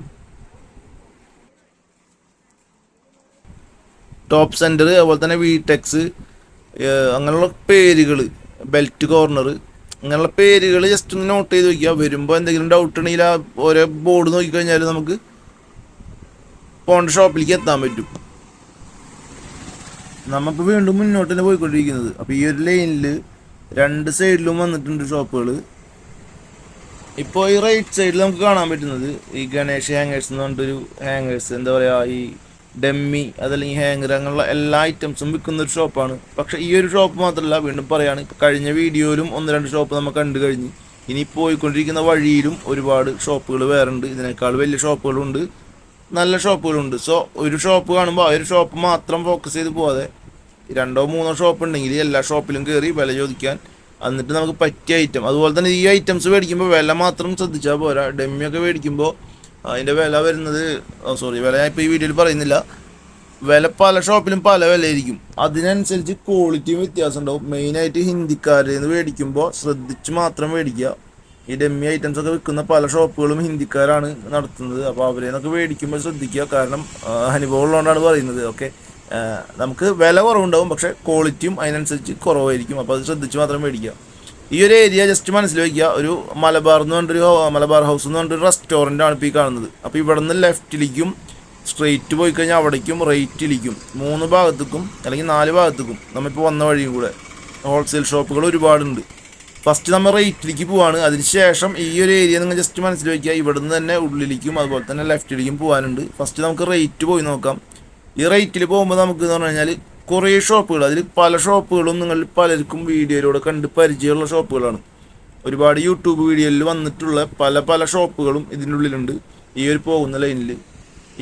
ടോപ്പ് സെന്റർ അതുപോലെ തന്നെ വീടെക്സ് അങ്ങനെയുള്ള പേരുകൾ ബെൽറ്റ് കോർണർ അങ്ങനെയുള്ള പേരുകൾ ജസ്റ്റ് ഒന്ന് നോട്ട് ചെയ്ത് നോക്കിയാൽ വരുമ്പോൾ എന്തെങ്കിലും ഡൗട്ട് ഉണ്ടെങ്കിൽ ആ ഓരോ ബോർഡ് നോക്കിക്കഴിഞ്ഞാൽ നമുക്ക് പോണ്ട ഷോപ്പിലേക്ക് എത്താൻ പറ്റും. നമുക്ക് വീണ്ടും മുന്നോട്ട് തന്നെ പോയിക്കൊണ്ടിരിക്കുന്നത്. അപ്പോൾ ഈ ഒരു ലൈനിൽ രണ്ട് സൈഡിലും വന്നിട്ടുണ്ട് ഷോപ്പുകൾ ഇപ്പോൾ ഈ റൈറ്റ് സൈഡിൽ നമുക്ക് കാണാൻ പറ്റുന്നത് ഈ ഗണേഷ് ഹാങ്ങേഴ്സ് എന്ന് പറഞ്ഞിട്ടൊരു ഹാങ്ങേഴ്സ് എന്താ പറയുക ഈ ഡെമ്മി അതല്ലെങ്കിൽ ഹാങ്ങർ അങ്ങനെയുള്ള എല്ലാ ഐറ്റംസും വിൽക്കുന്ന ഒരു ഷോപ്പാണ് പക്ഷേ ഈ ഒരു ഷോപ്പ് മാത്രമല്ല വീണ്ടും പറയുകയാണ് ഇപ്പോൾ കഴിഞ്ഞ വീഡിയോയിലും ഒന്ന് രണ്ട് ഷോപ്പ് നമ്മൾ കണ്ടു കഴിഞ്ഞ്. ഇനി പോയിക്കൊണ്ടിരിക്കുന്ന വഴിയിലും ഒരുപാട് ഷോപ്പുകൾ വേറെ ഉണ്ട്. ഇതിനേക്കാൾ വലിയ ഷോപ്പുകളുണ്ട് നല്ല ഷോപ്പുകളുണ്ട് സോ ഒരു ഷോപ്പ് കാണുമ്പോൾ ആ ഒരു ഷോപ്പ് മാത്രം ഫോക്കസ് ചെയ്ത് പോകാതെ രണ്ടോ മൂന്നോ ഷോപ്പ് ഉണ്ടെങ്കിൽ എല്ലാ ഷോപ്പിലും കയറി വില ചോദിക്കാൻ എന്നിട്ട് നമുക്ക് പറ്റിയ ഐറ്റം അതുപോലെ തന്നെ ഈ ഐറ്റംസ് മേടിക്കുമ്പോൾ വില മാത്രം ശ്രദ്ധിച്ചാൽ പോരാ. ഡെമ്മിയൊക്കെ മേടിക്കുമ്പോൾ അതിന്റെ വില വരുന്നത് സോറി വില ഞാൻ ഇപ്പോൾ ഈ വീഡിയോയിൽ പറയുന്നില്ല. വില പല ഷോപ്പിലും പല വിലയായിരിക്കും. അതിനനുസരിച്ച് ക്വാളിറ്റിയും വ്യത്യാസം ഉണ്ടാവും. മെയിനായിട്ട് ഹിന്ദിക്കാരിൽ നിന്ന് മേടിക്കുമ്പോൾ ശ്രദ്ധിച്ച് മാത്രം മേടിക്കുക. ഈ ഡെമ്മി ഐറ്റംസ് ഒക്കെ വിൽക്കുന്ന പല ഷോപ്പുകളും ഹിന്ദിക്കാരാണ് നടത്തുന്നത്. അപ്പോൾ അവരെ നിന്നൊക്കെ മേടിക്കുമ്പോൾ ശ്രദ്ധിക്കുക. കാരണം അനുഭവം ഉള്ളതുകൊണ്ടാണ് പറയുന്നത്. ഓക്കെ? നമുക്ക് വില കുറവുണ്ടാവും പക്ഷേ ക്വാളിറ്റിയും അതിനനുസരിച്ച് കുറവായിരിക്കും. അപ്പോൾ അത് ശ്രദ്ധിച്ച് മാത്രം മേടിക്കുക. ഈ ഒരു ഏരിയ ജസ്റ്റ് മനസ്സിൽ വയ്ക്കുക. ഒരു മലബാർ എന്ന് പറഞ്ഞൊരു മലബാർ ഹൗസ് എന്ന് പറഞ്ഞൊരു റെസ്റ്റോറന്റ് ആണ് ഇപ്പോൾ ഈ കാണുന്നത്. അപ്പോൾ ഇവിടെ നിന്ന് ലെഫ്റ്റിലേക്കും സ്ട്രെയിറ്റ് പോയി കഴിഞ്ഞാൽ അവിടേക്കും റൈറ്റിലേക്കും മൂന്ന് ഭാഗത്തേക്കും അല്ലെങ്കിൽ നാല് ഭാഗത്തേക്കും നമ്മളിപ്പോൾ വന്ന വഴിയും കൂടെ. ഹോൾസെയിൽ ഷോപ്പുകൾ ഒരുപാടുണ്ട്. ഫസ്റ്റ് നമ്മൾ റൈറ്റിലേക്ക് പോവാണ്. അതിനുശേഷം ഈ ഒരു ഏരിയ നിങ്ങൾ ജസ്റ്റ് മനസ്സിൽ വയ്ക്കുക. ഇവിടുന്ന് തന്നെ ഉള്ളിലേക്കും അതുപോലെ തന്നെ ലെഫ്റ്റിലേക്കും പോകാനുണ്ട് ഫസ്റ്റ് നമുക്ക് റേറ്റ് പോയി നോക്കാം. ഈ റേറ്റിൽ പോകുമ്പോൾ നമുക്ക് എന്ന് പറഞ്ഞു കഴിഞ്ഞാൽ കുറേ ഷോപ്പുകൾ അതിൽ പല ഷോപ്പുകളും നിങ്ങൾ പലർക്കും വീഡിയോയിലൂടെ കണ്ട് പരിചയമുള്ള ഷോപ്പുകളാണ്. ഒരുപാട് യൂട്യൂബ് വീഡിയോയിൽ വന്നിട്ടുള്ള പല പല ഷോപ്പുകളും ഇതിന്റെ ഉള്ളിലുണ്ട്. ഈ ഒരു പോകുന്ന ലൈനിൽ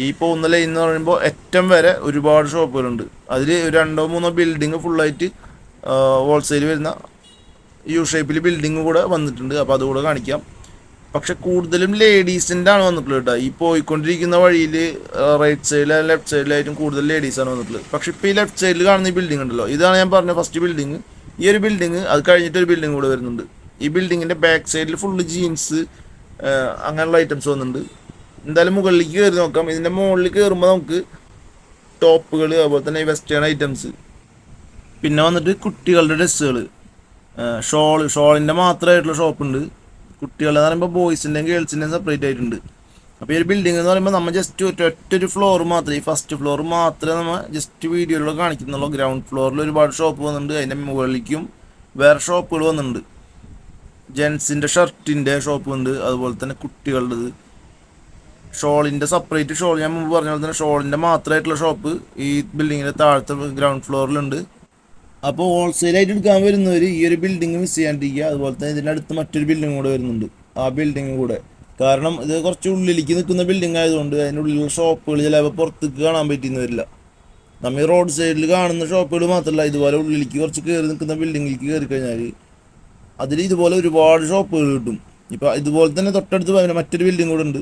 ഈ പോകുന്ന ലൈൻ എന്ന് പറയുമ്പോൾ ഏറ്റവും വരെ ഒരുപാട് ഷോപ്പുകളുണ്ട്. അതിൽ രണ്ടോ മൂന്നോ ബിൽഡിങ് ഫുള്ളായിട്ട് ഹോൾസെയിൽ വരുന്ന യു ഷേപ്പിൽ ബിൽഡിങ് കൂടെ വന്നിട്ടുണ്ട്. അപ്പോൾ അതുകൂടെ കാണിക്കാം. പക്ഷെ കൂടുതലും ലേഡീസിന്റെ ആണ് വന്നിട്ടുള്ളത് കേട്ടോ. ഈ പോയിക്കൊണ്ടിരിക്കുന്ന വഴിയിൽ റൈറ്റ് സൈഡിൽ ലെഫ്റ്റ് സൈഡിലായിട്ടും കൂടുതൽ ലേഡീസാണ് വന്നിട്ടുള്ളത്. പക്ഷെ ഇപ്പോൾ ഈ ലെഫ്റ്റ് സൈഡിൽ കാണുന്ന ഈ ബിൽഡിംഗ് ഉണ്ടല്ലോ ഇതാണ് ഞാൻ പറഞ്ഞ ഫസ്റ്റ് ബിൽഡിംഗ് ഈ ഒരു ബിൽഡിംഗ് അത് കഴിഞ്ഞിട്ട് ഒരു ബിൽഡിംഗ് കൂടെ വരുന്നുണ്ട്. ഈ ബിൽഡിങ്ങിന്റെ ബാക്ക് സൈഡിൽ ഫുള്ള് ജീൻസ് അങ്ങനെയുള്ള ഐറ്റംസ് വന്നിട്ടുണ്ട്. എന്തായാലും മുകളിലേക്ക് കയറി നോക്കാം. ഇതിന്റെ മുകളിൽ കയറുമ്പോൾ നമുക്ക് ടോപ്പുകൾ അതുപോലെ തന്നെ വെസ്റ്റേൺ ഐറ്റംസ് പിന്നെ വന്നിട്ട് കുട്ടികളുടെ ഡ്രസ്സുകൾ ഷോൾ ഷോളിന്റെ മാത്രമായിട്ടുള്ള ഷോപ്പുണ്ട് കുട്ടികളെന്ന് പറയുമ്പോൾ ബോയ്സിന്റെയും ഗേൾസിന്റെയും സെപ്പറേറ്റ് ആയിട്ടുണ്ട്. അപ്പോൾ ഈ ഒരു ബിൽഡിംഗ് എന്ന് പറയുമ്പോൾ നമ്മൾ ജസ്റ്റ് ഒറ്റ ഒറ്റൊരു ഫ്ലോർ മാത്രമേ ഈ ഫസ്റ്റ് ഫ്ലോർ മാത്രമേ നമ്മൾ ജസ്റ്റ് വീഡിയോയിലൂടെ കാണിക്കുന്നുള്ളൂ. ഗ്രൗണ്ട് ഫ്ലോറിൽ ഒരുപാട് ഷോപ്പ് വന്നിട്ടുണ്ട്. അതിന്റെ മുകളിലേക്കും വേറെ ഷോപ്പുകൾ വന്നിട്ടുണ്ട്. ജെൻസിന്റെ ഷർട്ടിന്റെ ഷോപ്പ് ഉണ്ട് അതുപോലെ തന്നെ കുട്ടികളുടേത്. ഷോളിന്റെ സെപ്പറേറ്റ് ഷോൾ ഞാൻ മുമ്പ് പറഞ്ഞ പോലെ തന്നെ ഷോളിന്റെ മാത്രമായിട്ടുള്ള ഷോപ്പ് ഈ ബിൽഡിങ്ങിന്റെ താഴത്തെ ഗ്രൗണ്ട് ഫ്ലോറിലുണ്ട് അപ്പോൾ ഹോൾസെയിലായിട്ട് എടുക്കാൻ വരുന്നവർ ഈ ഒരു ബിൽഡിംഗ് മിസ് ചെയ്യാണ്ടിരിക്കുക. അതുപോലെ തന്നെ ഇതിന്റെ അടുത്ത് മറ്റൊരു ബിൽഡിംഗ് കൂടെ വരുന്നുണ്ട്. ആ ബിൽഡിംഗ് കൂടെ. കാരണം ഇത് കുറച്ച് ഉള്ളിലേക്ക് നിൽക്കുന്ന ബിൽഡിംഗ് ആയതുകൊണ്ട് അതിന്റെ ഉള്ളിലുള്ള ഷോപ്പുകൾ ചിലപ്പോൾ പുറത്തേക്ക് കാണാൻ പറ്റിയെന്ന് വരില്ല. നമ്മൾ ഈ റോഡ് സൈഡിൽ കാണുന്ന ഷോപ്പുകൾ മാത്രമല്ല ഇതുപോലെ ഉള്ളിലേക്ക് കുറച്ച് കയറി നിൽക്കുന്ന ബിൽഡിങ്ങിലേക്ക് കയറി കഴിഞ്ഞാൽ അതിൽ ഇതുപോലെ ഒരുപാട് ഷോപ്പുകൾ കിട്ടും. ഇപ്പോൾ ഇതുപോലെ തന്നെ തൊട്ടടുത്ത് പറയുന്ന മറ്റൊരു ബിൽഡിംഗ് കൂടെ ഉണ്ട്.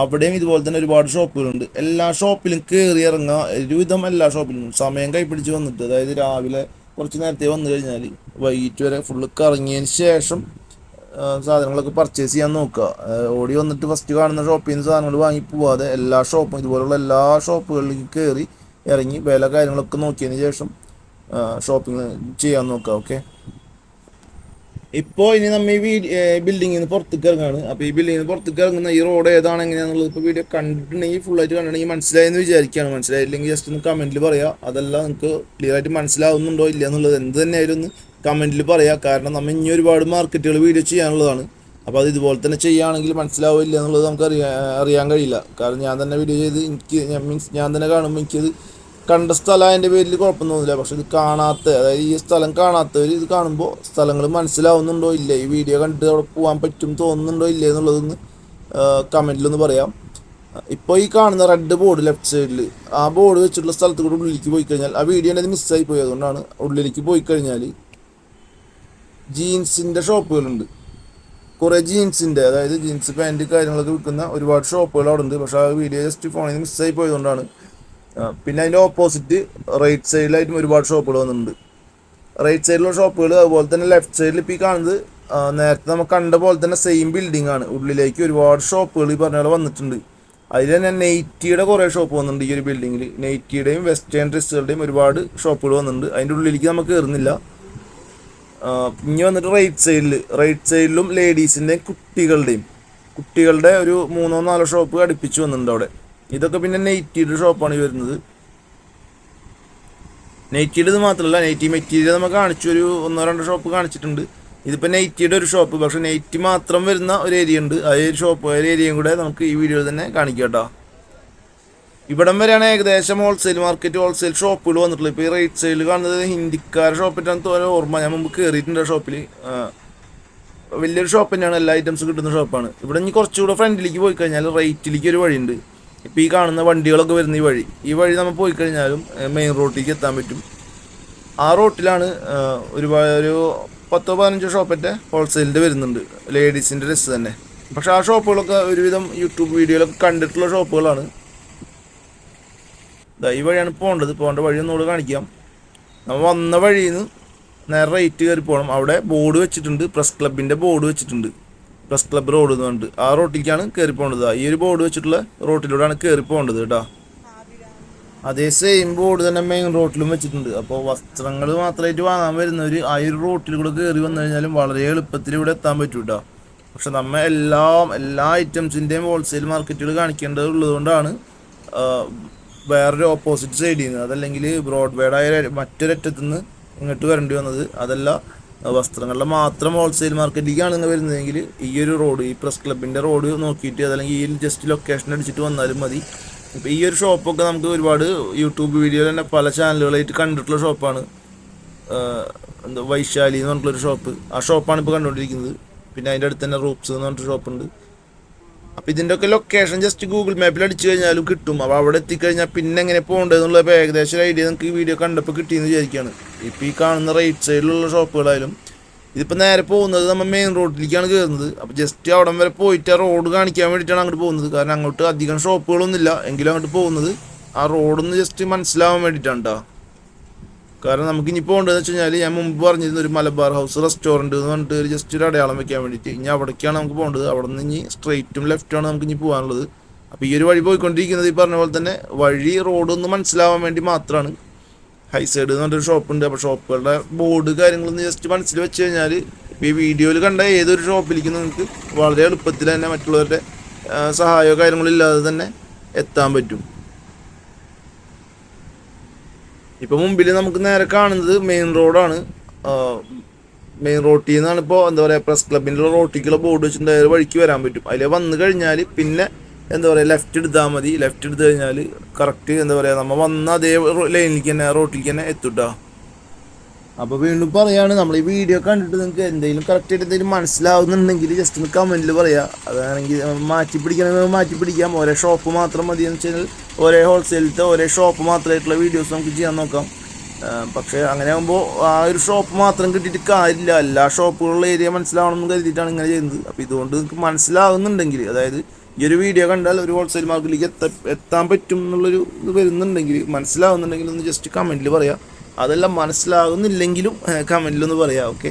അവിടെയും ഇതുപോലെ തന്നെ ഒരുപാട് ഷോപ്പുകളുണ്ട് എല്ലാ ഷോപ്പിലും കയറി ഇറങ്ങുക ഒരുവിധം എല്ലാ ഷോപ്പിലും സമയം കൈപ്പിടിച്ച് വന്നിട്ട് അതായത് രാവിലെ കുറച്ച് നേരത്തെ വന്നു കഴിഞ്ഞാൽ വൈകിട്ട് വരെ ഫുള്ള് കറങ്ങിയതിന് ശേഷം സാധനങ്ങളൊക്കെ പർച്ചേസ് ചെയ്യാൻ നോക്കുക. ഓടി വന്നിട്ട് ഫസ്റ്റ് കാണുന്ന ഷോപ്പിൽ നിന്ന് സാധനങ്ങൾ വാങ്ങി പോവാതെ എല്ലാ ഷോപ്പും ഇതുപോലുള്ള എല്ലാ ഷോപ്പുകളിലേക്ക് കയറി ഇറങ്ങി വില കാര്യങ്ങളൊക്കെ നോക്കിയതിന് ശേഷം ഷോപ്പിംഗ് ചെയ്യാൻ നോക്കുക ഓക്കെ ഇപ്പോൾ ഇനി നമ്മൾ ഈ ബിൽഡിങ്ങിൽ നിന്ന് പുറത്തേക്ക് ഇറങ്ങാണ്. അപ്പോൾ ഈ ബിൽഡിങ്ങിൽ നിന്ന് പുറത്തേക്ക് ഇറങ്ങുന്ന ഈ റോഡ് ഏതാണ് എങ്ങനെയാണെന്നുള്ളത് ഇപ്പോൾ വീഡിയോ കണ്ടിട്ടുണ്ടെങ്കിൽ ഫുള്ളായിട്ട് കണ്ടിട്ടുണ്ടെങ്കിൽ മനസ്സിലായെന്ന് വിചാരിക്കുകയാണ് മനസ്സിലായില്ലെങ്കിൽ ജസ്റ്റ് ഒന്ന് കമന്റിൽ പറയാം. അതല്ല നിങ്ങൾക്ക് ക്ലിയർ ആയിട്ട് മനസ്സിലാവുന്നുണ്ടോ ഇല്ല എന്നുള്ളത് എന്ത് തന്നെയായാലും ഒന്ന് കമന്റിൽ പറയാം. കാരണം നമ്മൾ ഇനി ഒരുപാട് മാർക്കറ്റുകൾ വീഡിയോ ചെയ്യാനുള്ളതാണ്. അപ്പോൾ അത് ഇതുപോലെ തന്നെ ചെയ്യുകയാണെങ്കിൽ മനസ്സിലാവില്ല എന്നുള്ളത് നമുക്ക് അറിയാൻ അറിയാൻ കഴിയില്ല. കാരണം ഞാൻ തന്നെ വീഡിയോ ചെയ്ത് എനിക്ക് മീൻസ് ഞാൻ തന്നെ കാണുമ്പോൾ എനിക്കത് കണ്ട സ്ഥലം അതിന്റെ പേരിൽ കുഴപ്പം തോന്നില്ല പക്ഷെ ഇത് കാണാത്ത അതായത് ഈ സ്ഥലം കാണാത്തവർ ഇത് കാണുമ്പോൾ സ്ഥലങ്ങൾ മനസ്സിലാവുന്നുണ്ടോ ഇല്ല? ഈ വീഡിയോ കണ്ടിട്ട് അവിടെ പോകാൻ പറ്റും തോന്നുന്നുണ്ടോ ഇല്ലേ എന്നുള്ളതൊന്ന് കമന്റിലൊന്ന് പറയാം. ഇപ്പോൾ ഈ കാണുന്ന റെഡ് ബോർഡ് ലെഫ്റ്റ് സൈഡിൽ ആ ബോർഡ് വെച്ചിട്ടുള്ള സ്ഥലത്ത് കൂടെ ഉള്ളിലേക്ക് പോയി കഴിഞ്ഞാൽ ആ വീഡിയോ എന്റെ മിസ്സായി പോയി. അതുകൊണ്ടാണ് ഉള്ളിലേക്ക് പോയി കഴിഞ്ഞാൽ ജീൻസിന്റെ ഷോപ്പുകളുണ്ട്. കുറേ ജീൻസിന്റെ അതായത് ജീൻസ് പാന്റ് കാര്യങ്ങളൊക്കെ വിൽക്കുന്ന ഒരുപാട് ഷോപ്പുകൾ അവിടെ ഉണ്ട് പക്ഷേ ആ വീഡിയോ ജസ്റ്റ് ഫോണിൽ നിന്ന് മിസ്സായി പോയതുകൊണ്ടാണ് പിന്നെ അതിന്റെ ഓപ്പോസിറ്റ് റൈറ്റ് സൈഡിലായിട്ടും ഒരുപാട് ഷോപ്പുകൾ വന്നിട്ടുണ്ട്. റൈറ്റ് സൈഡിലുള്ള ഷോപ്പുകൾ അതുപോലെ തന്നെ ലെഫ്റ്റ് സൈഡിൽ ഇപ്പോൾ ഈ കാണുന്നത് നേരത്തെ നമുക്ക് കണ്ട പോലെ തന്നെ സെയിം ബിൽഡിംഗ് ആണ്. ഉള്ളിലേക്ക് ഒരുപാട് ഷോപ്പുകൾ ഈ പറഞ്ഞ പോലെ വന്നിട്ടുണ്ട്. അതിൽ തന്നെ നെയ്റ്റിയുടെ കുറേ ഷോപ്പ് വന്നിട്ടുണ്ട് ഈ ഒരു ബിൽഡിങ്ങിൽ നെയ്റ്റിയുടെയും വെസ്റ്റേൺ ഡ്രസ്സുകളുടെയും ഒരുപാട് ഷോപ്പുകൾ വന്നിട്ടുണ്ട്. അതിന്റെ ഉള്ളിലേക്ക് നമുക്ക് കയറുന്നില്ല ഇനി വന്നിട്ട് റൈറ്റ് സൈഡിൽ റൈറ്റ് സൈഡിലും ലേഡീസിന്റെയും കുട്ടികളുടെയും കുട്ടികളുടെ ഒരു മൂന്നോ നാലോ ഷോപ്പ് അടുപ്പിച്ച് വന്നിട്ടുണ്ട് അവിടെ. ഇതൊക്കെ പിന്നെ നെയ്റ്റിയുടെ ഷോപ്പാണ് വരുന്നത്. നെയ്റ്റിയുടെ ഇത് മാത്രമല്ല നെയ്റ്റി മെറ്റീരിയൽ നമ്മൾ കാണിച്ചു ഒരു ഒന്നോ രണ്ടോ ഷോപ്പ് കാണിച്ചിട്ടുണ്ട്. ഇതിപ്പോൾ നെയ്റ്റിയുടെ ഒരു ഷോപ്പ് പക്ഷെ നെയ്റ്റി മാത്രം വരുന്ന ഒരു ഏരിയ ഉണ്ട്. ആ ഒരു ഷോപ്പ് ഒരു ഏരിയയും കൂടെ നമുക്ക് ഈ വീഡിയോയിൽ തന്നെ കാണിക്കാം കേട്ടോ. ഇവിടം വരെയാണ് ഏകദേശം ഹോൾസെയിൽ മാർക്കറ്റ് ഹോൾസെയിൽ ഷോപ്പുകൾ വന്നിട്ടുള്ളത്. ഇപ്പോൾ ഈ റൈറ്റ് സൈഡിൽ കാണുന്നത് ഹിന്ദിക്കാരുടെ ഷോപ്പിട്ടാണ് തോരെ ഓർമ്മ. ഞാൻ മുമ്പ് കയറിയിട്ടുണ്ട് ഷോപ്പിൽ വലിയൊരു ഷോപ്പ് തന്നെയാണ്. എല്ലാ ഐറ്റംസും കിട്ടുന്ന ഷോപ്പാണ് ഇവിടെ ഇനി കുറച്ചുകൂടെ ഫ്രണ്ടിലേക്ക് പോയി കഴിഞ്ഞാൽ റൈറ്റിലേക്ക് ഒരു വഴിയുണ്ട്. ഇപ്പോൾ ഈ കാണുന്ന വണ്ടികളൊക്കെ വരുന്ന ഈ വഴി. ഈ വഴി നമ്മൾ പോയി കഴിഞ്ഞാലും മെയിൻ റോട്ടിലേക്ക് എത്താൻ പറ്റും. ആ റോട്ടിലാണ് ഒരുപാട് ഒരു പത്തോ പതിനഞ്ചോ ഷോപ്പിന്റെ ഹോൾസെയിലിന്റെ വരുന്നുണ്ട്. ലേഡീസിന്റെ ഡ്രസ്സ് തന്നെ. പക്ഷേ ആ ഷോപ്പുകളൊക്കെ ഒരുവിധം യൂട്യൂബ് വീഡിയോയിലൊക്കെ കണ്ടിട്ടുള്ള ഷോപ്പുകളാണ് ഈ വഴിയാണ് പോകേണ്ടത്. പോകേണ്ട വഴി ഒന്നുകൂടെ കാണിക്കാം. നമ്മൾ വന്ന വഴിയിൽ നിന്ന് നേരെ റൈറ്റ് കയറി പോകണം അവിടെ ബോർഡ് വെച്ചിട്ടുണ്ട്. പ്രസ് ക്ലബിന്റെ ബോർഡ് വെച്ചിട്ടുണ്ട്. പ്രസ് ക്ലബ് റോഡ് എന്ന് പറഞ്ഞിട്ട്. ആ റോട്ടിലേക്കാണ് കയറി പോകേണ്ടത് ഈ ഒരു ബോർഡ് വെച്ചിട്ടുള്ള റോട്ടിലൂടെയാണ് കയറി പോകേണ്ടത് കേട്ടോ. അതേ സെയിം ബോർഡ് തന്നെ മെയിൻ റോട്ടിലും വെച്ചിട്ടുണ്ട്. അപ്പോൾ വസ്ത്രങ്ങൾ മാത്രമായിട്ട് വാങ്ങാൻ വരുന്നവർ ആ ഒരു റോട്ടിൽ കൂടെ കയറി വന്നു കഴിഞ്ഞാലും വളരെ എളുപ്പത്തിൽ ഇവിടെ എത്താൻ പറ്റും കേട്ടോ. പക്ഷെ നമ്മൾ എല്ലാം എല്ലാ ഐറ്റംസിന്റെയും ഹോൾസെയിൽ മാർക്കറ്റുകൾ കാണിക്കേണ്ടത് ഉള്ളതുകൊണ്ടാണ് ആ, വേറൊരു ഓപ്പോസിറ്റ് സൈഡിൽ നിന്ന് അതല്ലെങ്കിൽ ബ്രോഡ്വേഡായ മറ്റൊരറ്റത്തുനിന്ന് ഇങ്ങോട്ട് വരേണ്ടി വന്നത്. അതല്ല വസ്ത്രങ്ങളുടെ മാത്രം ഹോൾസെയിൽ മാർക്കറ്റിലേക്കാണ് നിങ്ങൾ വരുന്നതെങ്കിൽ ഈ ഒരു റോഡ് ഈ പ്രസ് ക്ലബിന്റെ റോഡ് നോക്കിയിട്ട് അതല്ലെങ്കിൽ ഈ ജസ്റ്റ് ലൊക്കേഷൻ അടിച്ചിട്ട് വന്നാലും മതി. ഇപ്പോൾ ഈ ഒരു ഷോപ്പൊക്കെ നമുക്ക് ഒരുപാട് യൂട്യൂബ് വീഡിയോയിൽ തന്നെ പല ചാനലുകളായിട്ട് കണ്ടിട്ടുള്ള ഷോപ്പാണ് എന്താ വൈശാലി എന്ന് പറഞ്ഞിട്ടുള്ളൊരു ഷോപ്പ് ആ ഷോപ്പാണ് ഇപ്പോൾ കണ്ടുകൊണ്ടിരിക്കുന്നത്. പിന്നെ അതിന്റെ അടുത്ത് തന്നെ റൂപ്സ് എന്ന് പറഞ്ഞിട്ട് ഷോപ്പുണ്ട് അപ്പോൾ ഇതിന്റെയൊക്കെ ലൊക്കേഷൻ ജസ്റ്റ് ഗൂഗിൾ മാപ്പിൽ അടിച്ചു കഴിഞ്ഞാലും കിട്ടും. അപ്പോൾ അവിടെ എത്തിക്കഴിഞ്ഞാൽ പിന്നെ എങ്ങനെ പോകേണ്ടത് എന്നുള്ള ഏകദേശം ഒരു ഐഡിയ നിങ്ങൾക്ക് ഈ വീഡിയോ കണ്ടപ്പോൾ കിട്ടിയെന്ന് വിചാരിക്കുകയാണ് ഇപ്പോൾ ഈ കാണുന്ന റൈറ്റ് സൈഡിലുള്ള ഷോപ്പുകളായാലും ഇതിപ്പോൾ നേരെ പോകുന്നത് നമ്മൾ മെയിൻ റോഡിലേക്കാണ് കയറുന്നത് അപ്പോൾ ജസ്റ്റ് അവിടം വരെ പോയിട്ട് ആ റോഡ് കാണിക്കാൻ വേണ്ടിയിട്ടാണ് അങ്ങോട്ട് പോകുന്നത്. കാരണം അങ്ങോട്ട് അധികം ഷോപ്പുകളൊന്നുമില്ല എങ്കിലും അങ്ങോട്ട് പോകുന്നത് ആ റോഡൊന്ന് ജസ്റ്റ് മനസ്സിലാവാൻ വേണ്ടിയിട്ടാണ് കേട്ടോ കാരണം നമുക്ക് ഇനി ഉണ്ടെന്ന് വെച്ച് കഴിഞ്ഞാൽ ഞാൻ മുമ്പ് പറഞ്ഞിരുന്ന ഒരു മലബാർ ഹൗസ് റെസ്റ്റോറന്റ് എന്ന് പറഞ്ഞിട്ട് ജസ്റ്റ് ഒരു അടയാളം വെക്കാൻ വേണ്ടിയിട്ട് ഇനി അവിടേക്കാണ് നമുക്ക് പോകേണ്ടത്. അവിടെ നിന്ന് ഇനി സ്ട്രെയിറ്റും ലെഫ്റ്റുമാണ് നമുക്ക് ഇനി പോകാനുള്ളത്. അപ്പോൾ ഈ ഒരു വഴി പോയിക്കൊണ്ടിരിക്കുന്നത് ഈ പറഞ്ഞ പോലെ തന്നെ വഴി റോഡൊന്ന് മനസ്സിലാവാൻ വേണ്ടി മാത്രമാണ് ഹൈ സൈഡ് എന്ന് പറഞ്ഞൊരു ഷോപ്പുണ്ട് അപ്പോൾ ഷോപ്പുകളുടെ ബോർഡ് കാര്യങ്ങളൊന്ന് ജസ്റ്റ് മനസ്സിൽ വെച്ച് കഴിഞ്ഞാൽ ഇപ്പോൾ ഈ വീഡിയോയിൽ കണ്ട ഏതൊരു ഷോപ്പിലേക്കും നിങ്ങൾക്ക് വളരെ എളുപ്പത്തിൽ തന്നെ മറ്റുള്ളവരുടെ സഹായമോ കാര്യങ്ങളോ ഇല്ലാതെ തന്നെ എത്താൻ പറ്റും. ഇപ്പൊ മുമ്പിൽ നമുക്ക് നേരെ കാണുന്നത് മെയിൻ റോഡാണ് മെയിൻ റോട്ടിൽ നിന്നാണ് ഇപ്പോൾ എന്താ പറയുക പ്രസ് ക്ലബിന്റെ റോട്ടിക്കുള്ള ബോർഡ് വെച്ചിട്ടുണ്ട് അതിൽ വഴിക്ക് വരാൻ പറ്റും. അതിൽ വന്നു കഴിഞ്ഞാൽ പിന്നെ എന്താ പറയുക ലെഫ്റ്റ് എടുത്താൽ മതി. ലെഫ്റ്റ് എടുത്തു കഴിഞ്ഞാൽ കറക്റ്റ് എന്താ പറയുക നമ്മൾ വന്ന അതേ ലൈനിലേക്ക് തന്നെ റോട്ടിലേക്ക് തന്നെ എത്തുട്ടോ. അപ്പോൾ വീണ്ടും പറയാണ് നമ്മൾ ഈ വീഡിയോ കണ്ടിട്ട് നിങ്ങൾക്ക് എന്തെങ്കിലും കറക്റ്റായിട്ട് എന്തെങ്കിലും മനസ്സിലാവുന്നുണ്ടെങ്കിൽ ജസ്റ്റ് ഒന്ന് കമന്റിൽ പറയാം. അതാണെങ്കിൽ മാറ്റി പിടിക്കണമെങ്കിൽ മാറ്റി പിടിക്കാം. ഒരേ ഷോപ്പ് മാത്രം മതി എന്ന് വെച്ചാൽ ഒരേ ഹോൾസെയിലത്തെ ഒരേ ഷോപ്പ് മാത്രമായിട്ടുള്ള വീഡിയോസ് നമുക്ക് ചെയ്യാൻ നോക്കാം. പക്ഷേ അങ്ങനെ ആകുമ്പോൾ ആ ഒരു ഷോപ്പ് മാത്രം കിട്ടിയിട്ട് കാര്യമില്ല. എല്ലാ ഷോപ്പുകളുള്ള ഏരിയ മനസ്സിലാവണം എന്ന് കരുതിയിട്ടാണ് ഇങ്ങനെ ചെയ്യുന്നത്. അപ്പോൾ ഇതുകൊണ്ട് നിങ്ങൾക്ക് മനസ്സിലാവുന്നുണ്ടെങ്കിൽ അതായത് ഈ ഒരു വീഡിയോ കണ്ടാൽ ഒരു ഹോൾസെയിൽ മാർക്കറ്റിലേക്ക് എത്ത എത്താൻ പറ്റും എന്നുള്ളൊരു ഇത് വരുന്നുണ്ടെങ്കിൽ മനസ്സിലാവുന്നുണ്ടെങ്കിൽ ഒന്ന് ജസ്റ്റ് കമന്റിൽ പറയാം. അതെല്ലാം മനസ്സിലാകുന്നില്ലെങ്കിലും കമന്റിലൊന്ന് പറയാം ഓക്കെ?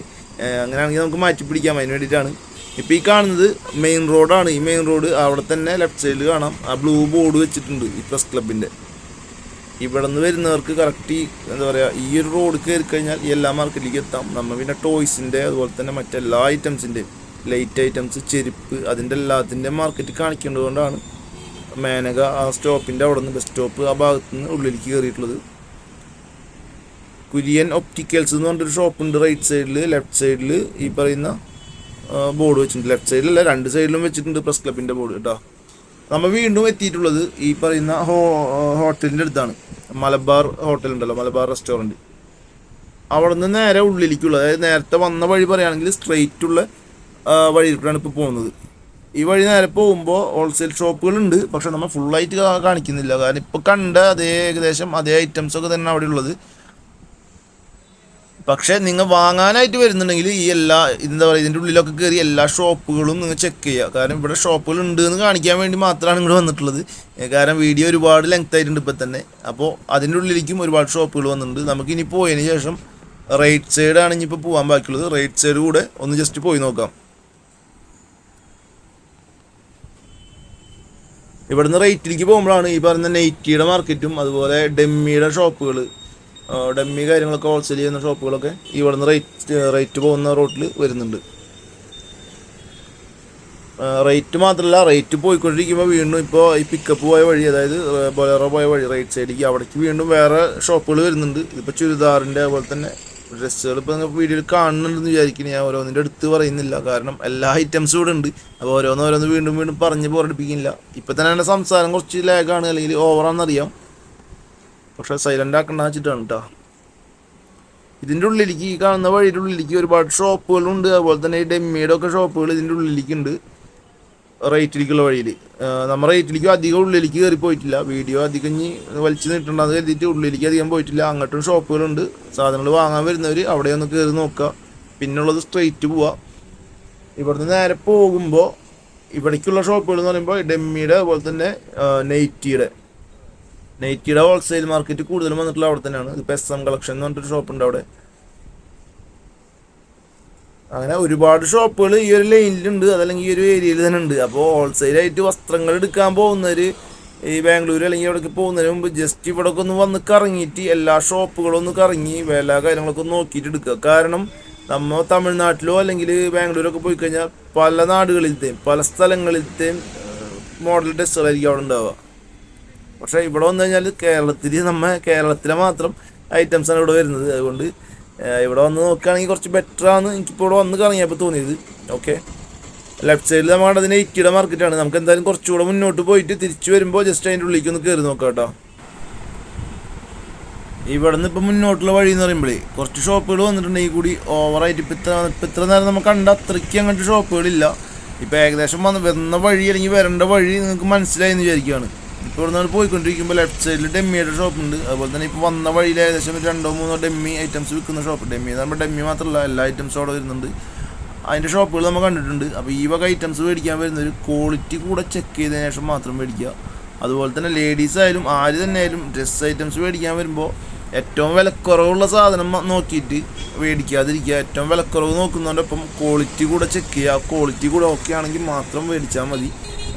അങ്ങനെയാണെങ്കിൽ നമുക്ക് മാറ്റി പിടിക്കാം അതിന് വേണ്ടിയിട്ടാണ്. ഇപ്പോൾ ഈ കാണുന്നത് മെയിൻ റോഡാണ്. ഈ മെയിൻ റോഡ് അവിടെ തന്നെ ലെഫ്റ്റ് സൈഡിൽ കാണാം. ആ ബ്ലൂ ബോർഡ് വെച്ചിട്ടുണ്ട് ഈ പ്രസ് ക്ലബിന്റെ ഇവിടെ നിന്ന് വരുന്നവർക്ക് കറക്റ്റ് എന്താ പറയുക ഈ ഒരു റോഡ് കയറി കഴിഞ്ഞാൽ എല്ലാ മാർക്കറ്റിലേക്ക് എത്താം. നമ്മൾ പിന്നെ ടോയ്സിന്റെ അതുപോലെ തന്നെ മറ്റെല്ലാ ഐറ്റംസിന്റെയും ലൈറ്റ് ഐറ്റംസ് ചെരുപ്പ് അതിന്റെ എല്ലാത്തിന്റെയും മാർക്കറ്റ് കാണിക്കേണ്ടതുകൊണ്ടാണ് മേനക ആ സ്റ്റോപ്പിന്റെ അവിടെ നിന്ന് ബസ് സ്റ്റോപ്പ് ആ ഭാഗത്ത് നിന്ന് ഉള്ളിലേക്ക് കയറിയിട്ടുള്ളത്. കുര്യൻ ഒപ്റ്റിക്കൽസ് എന്ന് പറഞ്ഞൊരു ഷോപ്പുണ്ട് റൈറ്റ് സൈഡിൽ ലെഫ്റ്റ് സൈഡിൽ ഈ പറയുന്ന ബോർഡ് വെച്ചിട്ടുണ്ട്. ലെഫ്റ്റ് സൈഡിലല്ല രണ്ട് സൈഡിലും വെച്ചിട്ടുണ്ട് പ്രസ് ക്ലബിന്റെ ബോർഡ് കേട്ടോ നമ്മൾ വീണ്ടും എത്തിയിട്ടുള്ളത് ഈ പറയുന്ന ഹോ ഹോട്ടലിന്റെ അടുത്താണ്. മലബാർ ഹോട്ടൽ ഉണ്ടല്ലോ മലബാർ റെസ്റ്റോറന്റ് അവിടെ നിന്ന് നേരെ ഉള്ളിലേക്കുള്ള അതായത് നേരത്തെ വന്ന വഴി പറയുകയാണെങ്കിൽ സ്ട്രെയിറ്റ് ഉള്ള ഇപ്പോൾ പോകുന്നത്. ഈ വഴി നേരെ പോകുമ്പോൾ ഹോൾസെയിൽ ഷോപ്പുകളുണ്ട് പക്ഷെ നമ്മൾ ഫുള്ളായിട്ട് കാണിക്കുന്നില്ല. കാരണം ഇപ്പോൾ കണ്ട അതേ ഏകദേശം അതേ ഐറ്റംസൊക്കെ തന്നെ അവിടെ ഉള്ളത് പക്ഷേ നിങ്ങൾ വാങ്ങാനായിട്ട് വരുന്നുണ്ടെങ്കിൽ ഈ എല്ലാ എന്താ പറയുക ഇതിന്റെ ഉള്ളിലൊക്കെ കയറി എല്ലാ ഷോപ്പുകളും നിങ്ങൾ ചെക്ക് ചെയ്യുക. കാരണം ഇവിടെ ഷോപ്പുകൾ ഉണ്ട് എന്ന് കാണിക്കാൻ വേണ്ടി മാത്രമാണ് ഇങ്ങോട്ട് വന്നിട്ടുള്ളത്. കാരണം വീഡിയോ ഒരുപാട് ലെങ്ത് ആയിട്ടുണ്ട് ഇപ്പം തന്നെ. അപ്പോൾ അതിന്റെ ഉള്ളിലേക്കും ഒരുപാട് ഷോപ്പുകൾ വന്നിട്ടുണ്ട്. നമുക്ക് ഇനി പോയതിന് ശേഷം റൈറ്റ് സൈഡാണ് ഇനിയിപ്പോൾ പോകാൻ ബാക്കിയുള്ളത്. റൈറ്റ് സൈഡ് കൂടെ ഒന്ന് ജസ്റ്റ് പോയി നോക്കാം. ഇവിടുന്ന് റേറ്റിലേക്ക് പോകുമ്പോഴാണ് ഈ പറയുന്ന നെയ്റ്റിയുടെ മാർക്കറ്റും അതുപോലെ ഡെമ്മിയുടെ ഷോപ്പുകൾ ഡെമ്മി കാര്യങ്ങളൊക്കെ ഹോൾസെയിൽ ചെയ്യുന്ന ഷോപ്പുകളൊക്കെ ഇവിടുന്ന് റേറ്റ് റേറ്റ് പോകുന്ന റോട്ടിൽ വരുന്നുണ്ട്. റേറ്റ് മാത്രമല്ല റേറ്റ് പോയിക്കൊണ്ടിരിക്കുമ്പോൾ വീണ്ടും ഇപ്പോൾ ഈ പിക്കപ്പ് പോയ വഴി അതായത് ബൊലേറോ പോയ വഴി റൈറ്റ് സൈഡിലേക്ക് അവിടേക്ക് വീണ്ടും വേറെ ഷോപ്പുകൾ വരുന്നുണ്ട്. ഇതിപ്പോൾ ചുരിദാറിന്റെ അതുപോലെ തന്നെ ഡ്രസ്സുകൾ ഇപ്പോൾ നിങ്ങൾ വീഡിയോയിൽ കാണുന്നുണ്ടെന്ന് വിചാരിക്കുന്നു. ഞാൻ ഓരോന്നിന്റെ അടുത്ത് പറയുന്നില്ല. കാരണം എല്ലാ ഐറ്റംസും ഇവിടെ ഉണ്ട് അപ്പോൾ ഓരോന്ന് ഓരോന്ന് വീണ്ടും വീണ്ടും പറഞ്ഞ് ബോറടിപ്പിക്കുന്നില്ല ഇപ്പം തന്നെ എന്റെ സംസാരം കുറച്ച് ലാഗാണ് അല്ലെങ്കിൽ ഓവറാണെന്നറിയാം പക്ഷേ സൈലന്റ് ആക്കണ്ട വെച്ചിട്ടാണ് കേട്ടോ ഇതിന്റെ ഉള്ളിലേക്ക് ഈ കാണുന്ന വഴിയുടെ ഉള്ളിലേക്ക് ഒരുപാട് ഷോപ്പുകളുണ്ട്. അതുപോലെ തന്നെ ഈ ഡെമ്മിയുടെ ഒക്കെ ഷോപ്പുകൾ ഇതിന്റെ ഉള്ളിലേക്ക് ഉണ്ട് റേറ്റിലേക്കുള്ള വഴിയിൽ നമ്മൾ റേറ്റിലേക്ക് അധികം ഉള്ളിലേക്ക് കയറി പോയിട്ടില്ല. വീഡിയോ അധികം ഇനി വലിച്ചു നീട്ടുണ്ടെന്ന് കരുതിയിട്ട് ഉള്ളിലേക്ക് അധികം പോയിട്ടില്ല. അങ്ങോട്ടും ഷോപ്പുകളുണ്ട്. സാധനങ്ങൾ വാങ്ങാൻ വരുന്നവർ അവിടെ ഒന്ന് കയറി നോക്കുക. പിന്നുള്ളത് സ്ട്രെയിറ്റ് പോവുക ഇവിടുന്ന് നേരെ പോകുമ്പോൾ ഇവിടേക്കുള്ള ഷോപ്പുകൾ എന്ന് പറയുമ്പോൾ ഡെമ്മിയുടെ അതുപോലെ തന്നെ നെയ്റ്റിയുടെ. നൈറ്റിയുടെ ഹോൾസെയിൽ മാർക്കറ്റ് കൂടുതലും വന്നിട്ടുള്ള അവിടെ തന്നെയാണ്. ഇപ്പോൾ എസ് എം കളക്ഷൻ എന്ന് പറഞ്ഞിട്ടൊരു ഷോപ്പ് ഉണ്ട് അവിടെ. അങ്ങനെ ഒരുപാട് ഷോപ്പുകൾ ഈ ഒരു ലൈനിലുണ്ട് അതല്ലെങ്കിൽ ഈ ഒരു ഏരിയയിൽ തന്നെ ഉണ്ട്. അപ്പോൾ ഹോൾസെയിലായിട്ട് വസ്ത്രങ്ങൾ എടുക്കാൻ പോകുന്നവർ ഈ ബാംഗ്ലൂർ അല്ലെങ്കിൽ ഇവിടേക്ക് പോകുന്നതിന് മുമ്പ് ജസ്റ്റ് ഇവിടെയൊക്കെ ഒന്ന് വന്ന് കറങ്ങിയിട്ട് എല്ലാ ഷോപ്പുകളും ഒന്ന് കറങ്ങി വില കാര്യങ്ങളൊക്കെ നോക്കിയിട്ട് എടുക്കുക. കാരണം നമ്മൾ തമിഴ്നാട്ടിലോ അല്ലെങ്കിൽ ബാംഗ്ലൂരൊക്കെ പോയി കഴിഞ്ഞാൽ പല നാടുകളിലത്തെയും പല സ്ഥലങ്ങളിലത്തെയും മോഡൽ ഡ്രസ്സുകളായിരിക്കും അവിടെ ഉണ്ടാവുക. പക്ഷേ ഇവിടെ വന്നു കഴിഞ്ഞാൽ കേരളത്തിൽ നമ്മൾ കേരളത്തിലെ മാത്രം ഐറ്റംസാണ് ഇവിടെ വരുന്നത്. അതുകൊണ്ട് ഇവിടെ വന്ന് നോക്കുകയാണെങ്കിൽ കുറച്ച് ബെറ്ററാണ് എനിക്കിപ്പോൾ ഇവിടെ വന്ന് കറങ്ങിയപ്പോൾ തോന്നിയത്. ഓക്കെ ലെഫ്റ്റ് സൈഡിൽ നമ്മൾ അതിന്റെ ഇറ്റിയുടെ മാർക്കറ്റാണ് നമുക്ക് എന്തായാലും കുറച്ചുകൂടെ മുന്നോട്ട് പോയിട്ട് തിരിച്ചു വരുമ്പോൾ ജസ്റ്റ് അതിന്റെ ഉള്ളിലേക്ക് ഒന്ന് കയറി നോക്കാം കേട്ടോ. ഇവിടെ നിന്ന് ഇപ്പം മുന്നോട്ടുള്ള വഴി എന്ന് പറയുമ്പോഴേ കുറച്ച് ഷോപ്പുകൾ വന്നിട്ടുണ്ടെങ്കിൽ കൂടി ഓവറായിട്ട് ഇപ്പം ഇത്ര ഇപ്പം ഇത്ര നേരം നമുക്ക് കണ്ട അത്രയ്ക്ക് അങ്ങനത്തെ ഷോപ്പുകളില്ല. ഇപ്പം ഏകദേശം വന്ന് വരുന്ന വഴി അല്ലെങ്കിൽ വരേണ്ട വഴി നിങ്ങൾക്ക് മനസ്സിലായി എന്ന് വിചാരിക്കുകയാണ്. ഇപ്പോൾ ഇവിടെ നിന്ന് പോയിക്കൊണ്ടിരിക്കുമ്പോൾ ലെഫ്റ്റ് സൈഡിൽ ഡെമ്മിയുടെ ഷോപ്പ് ഉണ്ട്. അതുപോലെ തന്നെ ഇപ്പോൾ വന്ന വഴിയിൽ ഏകദേശം രണ്ടോ മൂന്നോ ഡെമ്മി ഐറ്റംസ് വിൽക്കുന്ന ഷോപ്പ് ഡെമ്മി എന്ന് പറയുമ്പോൾ ഡെമ്മി മാത്രമല്ല എല്ലാ ഐറ്റംസും അവിടെ വരുന്നുണ്ട്. അതിന്റെ ഷോപ്പുകൾ നമ്മൾ കണ്ടിട്ടുണ്ട്. അപ്പോൾ ഈ വക ഐറ്റംസ് മേടിക്കാൻ വരുന്നവർ ക്വാളിറ്റി കൂടെ ചെക്ക് ചെയ്തതിന് ശേഷം മാത്രം മേടിക്കുക. അതുപോലെ തന്നെ ലേഡീസ് ആയാലും ആര് തന്നെ ആയാലും ഡ്രസ് ഐറ്റംസ് മേടിക്കാൻ വരുമ്പോൾ ഏറ്റവും വിലക്കുറവുള്ള സാധനം നോക്കിയിട്ട് മേടിക്കാതിരിക്കുക. ഏറ്റവും വിലക്കുറവ് നോക്കുന്നതിനൊപ്പം ക്വാളിറ്റി കൂടെ ചെക്ക് ചെയ്യുക. ക്വാളിറ്റി കൂടെ ഓക്കെ ആണെങ്കിൽ മാത്രം മേടിച്ചാൽ മതി.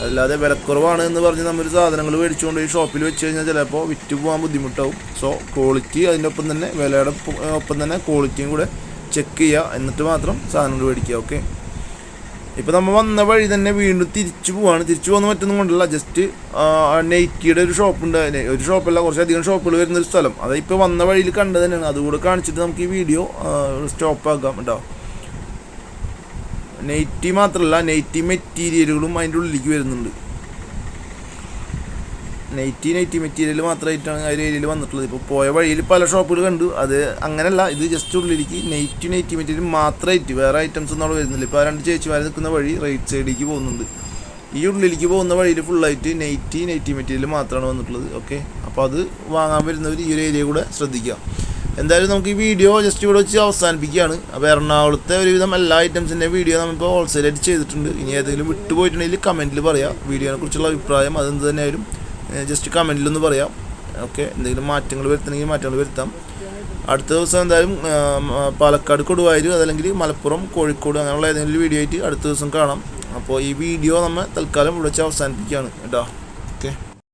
അല്ലാതെ വിലക്കുറവാണ് എന്ന് പറഞ്ഞ് നമ്മൾ സാധനങ്ങൾ മേടിച്ചുകൊണ്ട് ഈ ഷോപ്പിൽ വെച്ച് കഴിഞ്ഞാൽ ചിലപ്പോൾ വിറ്റ് പോകാൻ ബുദ്ധിമുട്ടാവും. സോ ക്വാളിറ്റി അതിനൊപ്പം തന്നെ വിലയുടെ ഒപ്പം- തന്നെ ക്വാളിറ്റിയും കൂടെ ചെക്ക് ചെയ്യുക എന്നിട്ട് മാത്രം സാധനങ്ങൾ മേടിക്കുക ഓക്കെ ഇപ്പോൾ നമ്മൾ വന്ന വഴി തന്നെ വീണ്ടും തിരിച്ചു പോവാണ്. തിരിച്ചു പോകുന്ന മറ്റൊന്നും കൊണ്ടല്ല ജസ്റ്റ് നെയ്റ്റിയുടെ ഒരു ഷോപ്പ് ഉണ്ട് ഒരു ഷോപ്പല്ല കുറച്ചധികം ഷോപ്പുകൾ വരുന്ന ഒരു സ്ഥലം. അത് ഇപ്പോൾ വന്ന വഴിയിൽ കണ്ടത് തന്നെയാണ്. അതുകൂടെ കാണിച്ചിട്ട് നമുക്ക് ഈ വീഡിയോ സ്റ്റോപ്പ് ആക്കാം കേട്ടോ നെയ്റ്റി മാത്രമല്ല നെയ്റ്റി മെറ്റീരിയലുകളും അതിന്റെ ഉള്ളിലേക്ക് വരുന്നുണ്ട്. നെയ്റ്റി നെയ്റ്റി മെറ്റീരിയൽ മാത്രമായിട്ടാണ് ആ ഒരു ഏരിയയിൽ വന്നിട്ടുള്ളത്. ഇപ്പോൾ പോയ വഴിയിൽ പല ഷോപ്പുകൾ കണ്ടു. അത് അങ്ങനെയല്ല ഇത് ജസ്റ്റ് ഉള്ളിലേക്ക് നെയ്റ്റി നെയ്റ്റി മെറ്റീരിയൽ മാത്രമായിട്ട് വേറെ ഐറ്റംസ് ഒന്നും അവിടെ വരുന്നില്ല. ഇപ്പോൾ ആ രണ്ട് ചേച്ചിമാർ നിൽക്കുന്ന വഴി റൈറ്റ് സൈഡിലേക്ക് പോകുന്നുണ്ട്. ഈ ഉള്ളിലേക്ക് പോകുന്ന വഴിയിൽ ഫുള്ളായിട്ട് നെയ്റ്റി നെയ്റ്റി മെറ്റീരിയൽ മാത്രമാണ് വന്നിട്ടുള്ളത്. ഓക്കെ അപ്പോൾ അത് വാങ്ങാൻ വരുന്നവർ ഈ ഒരു ഏരിയ കൂടെ ശ്രദ്ധിക്കുക. എന്തായാലും നമുക്ക് ഈ വീഡിയോ ജസ്റ്റ് ഇവിടെ വെച്ച് അവസാനിപ്പിക്കുകയാണ്. അപ്പോൾ എറണാകുളത്തെ ഒരുവിധം എല്ലാ ഐറ്റംസിന്റെ വീഡിയോ നമ്മളിപ്പോൾ ഹോൾസെയിലായിട്ട് ചെയ്തിട്ടുണ്ട്. ഇനി ഏതെങ്കിലും വിട്ടുപോയിട്ടുണ്ടെങ്കിൽ കമന്റിൽ പറയാം. വീഡിയോനെ കുറിച്ചുള്ള അഭിപ്രായം അതെന്ത് തന്നെയായാലും ജസ്റ്റ് കമന്റിലൊന്ന് പറയാം. ഓക്കെ എന്തെങ്കിലും മാറ്റങ്ങൾ വരുത്തണമെങ്കിൽ മാറ്റങ്ങൾ വരുത്താം. അടുത്ത ദിവസം എന്തായാലും പാലക്കാട് കൊടുവായൂർ അതല്ലെങ്കിൽ മലപ്പുറം കോഴിക്കോട് അങ്ങനെയുള്ള ഏതെങ്കിലും വീഡിയോ ആയിട്ട് അടുത്ത ദിവസം കാണാം. അപ്പോൾ ഈ വീഡിയോ നമ്മൾ തൽക്കാലം ഇവിടെ വെച്ച് അവസാനിപ്പിക്കുകയാണ്. കേട്ടോ.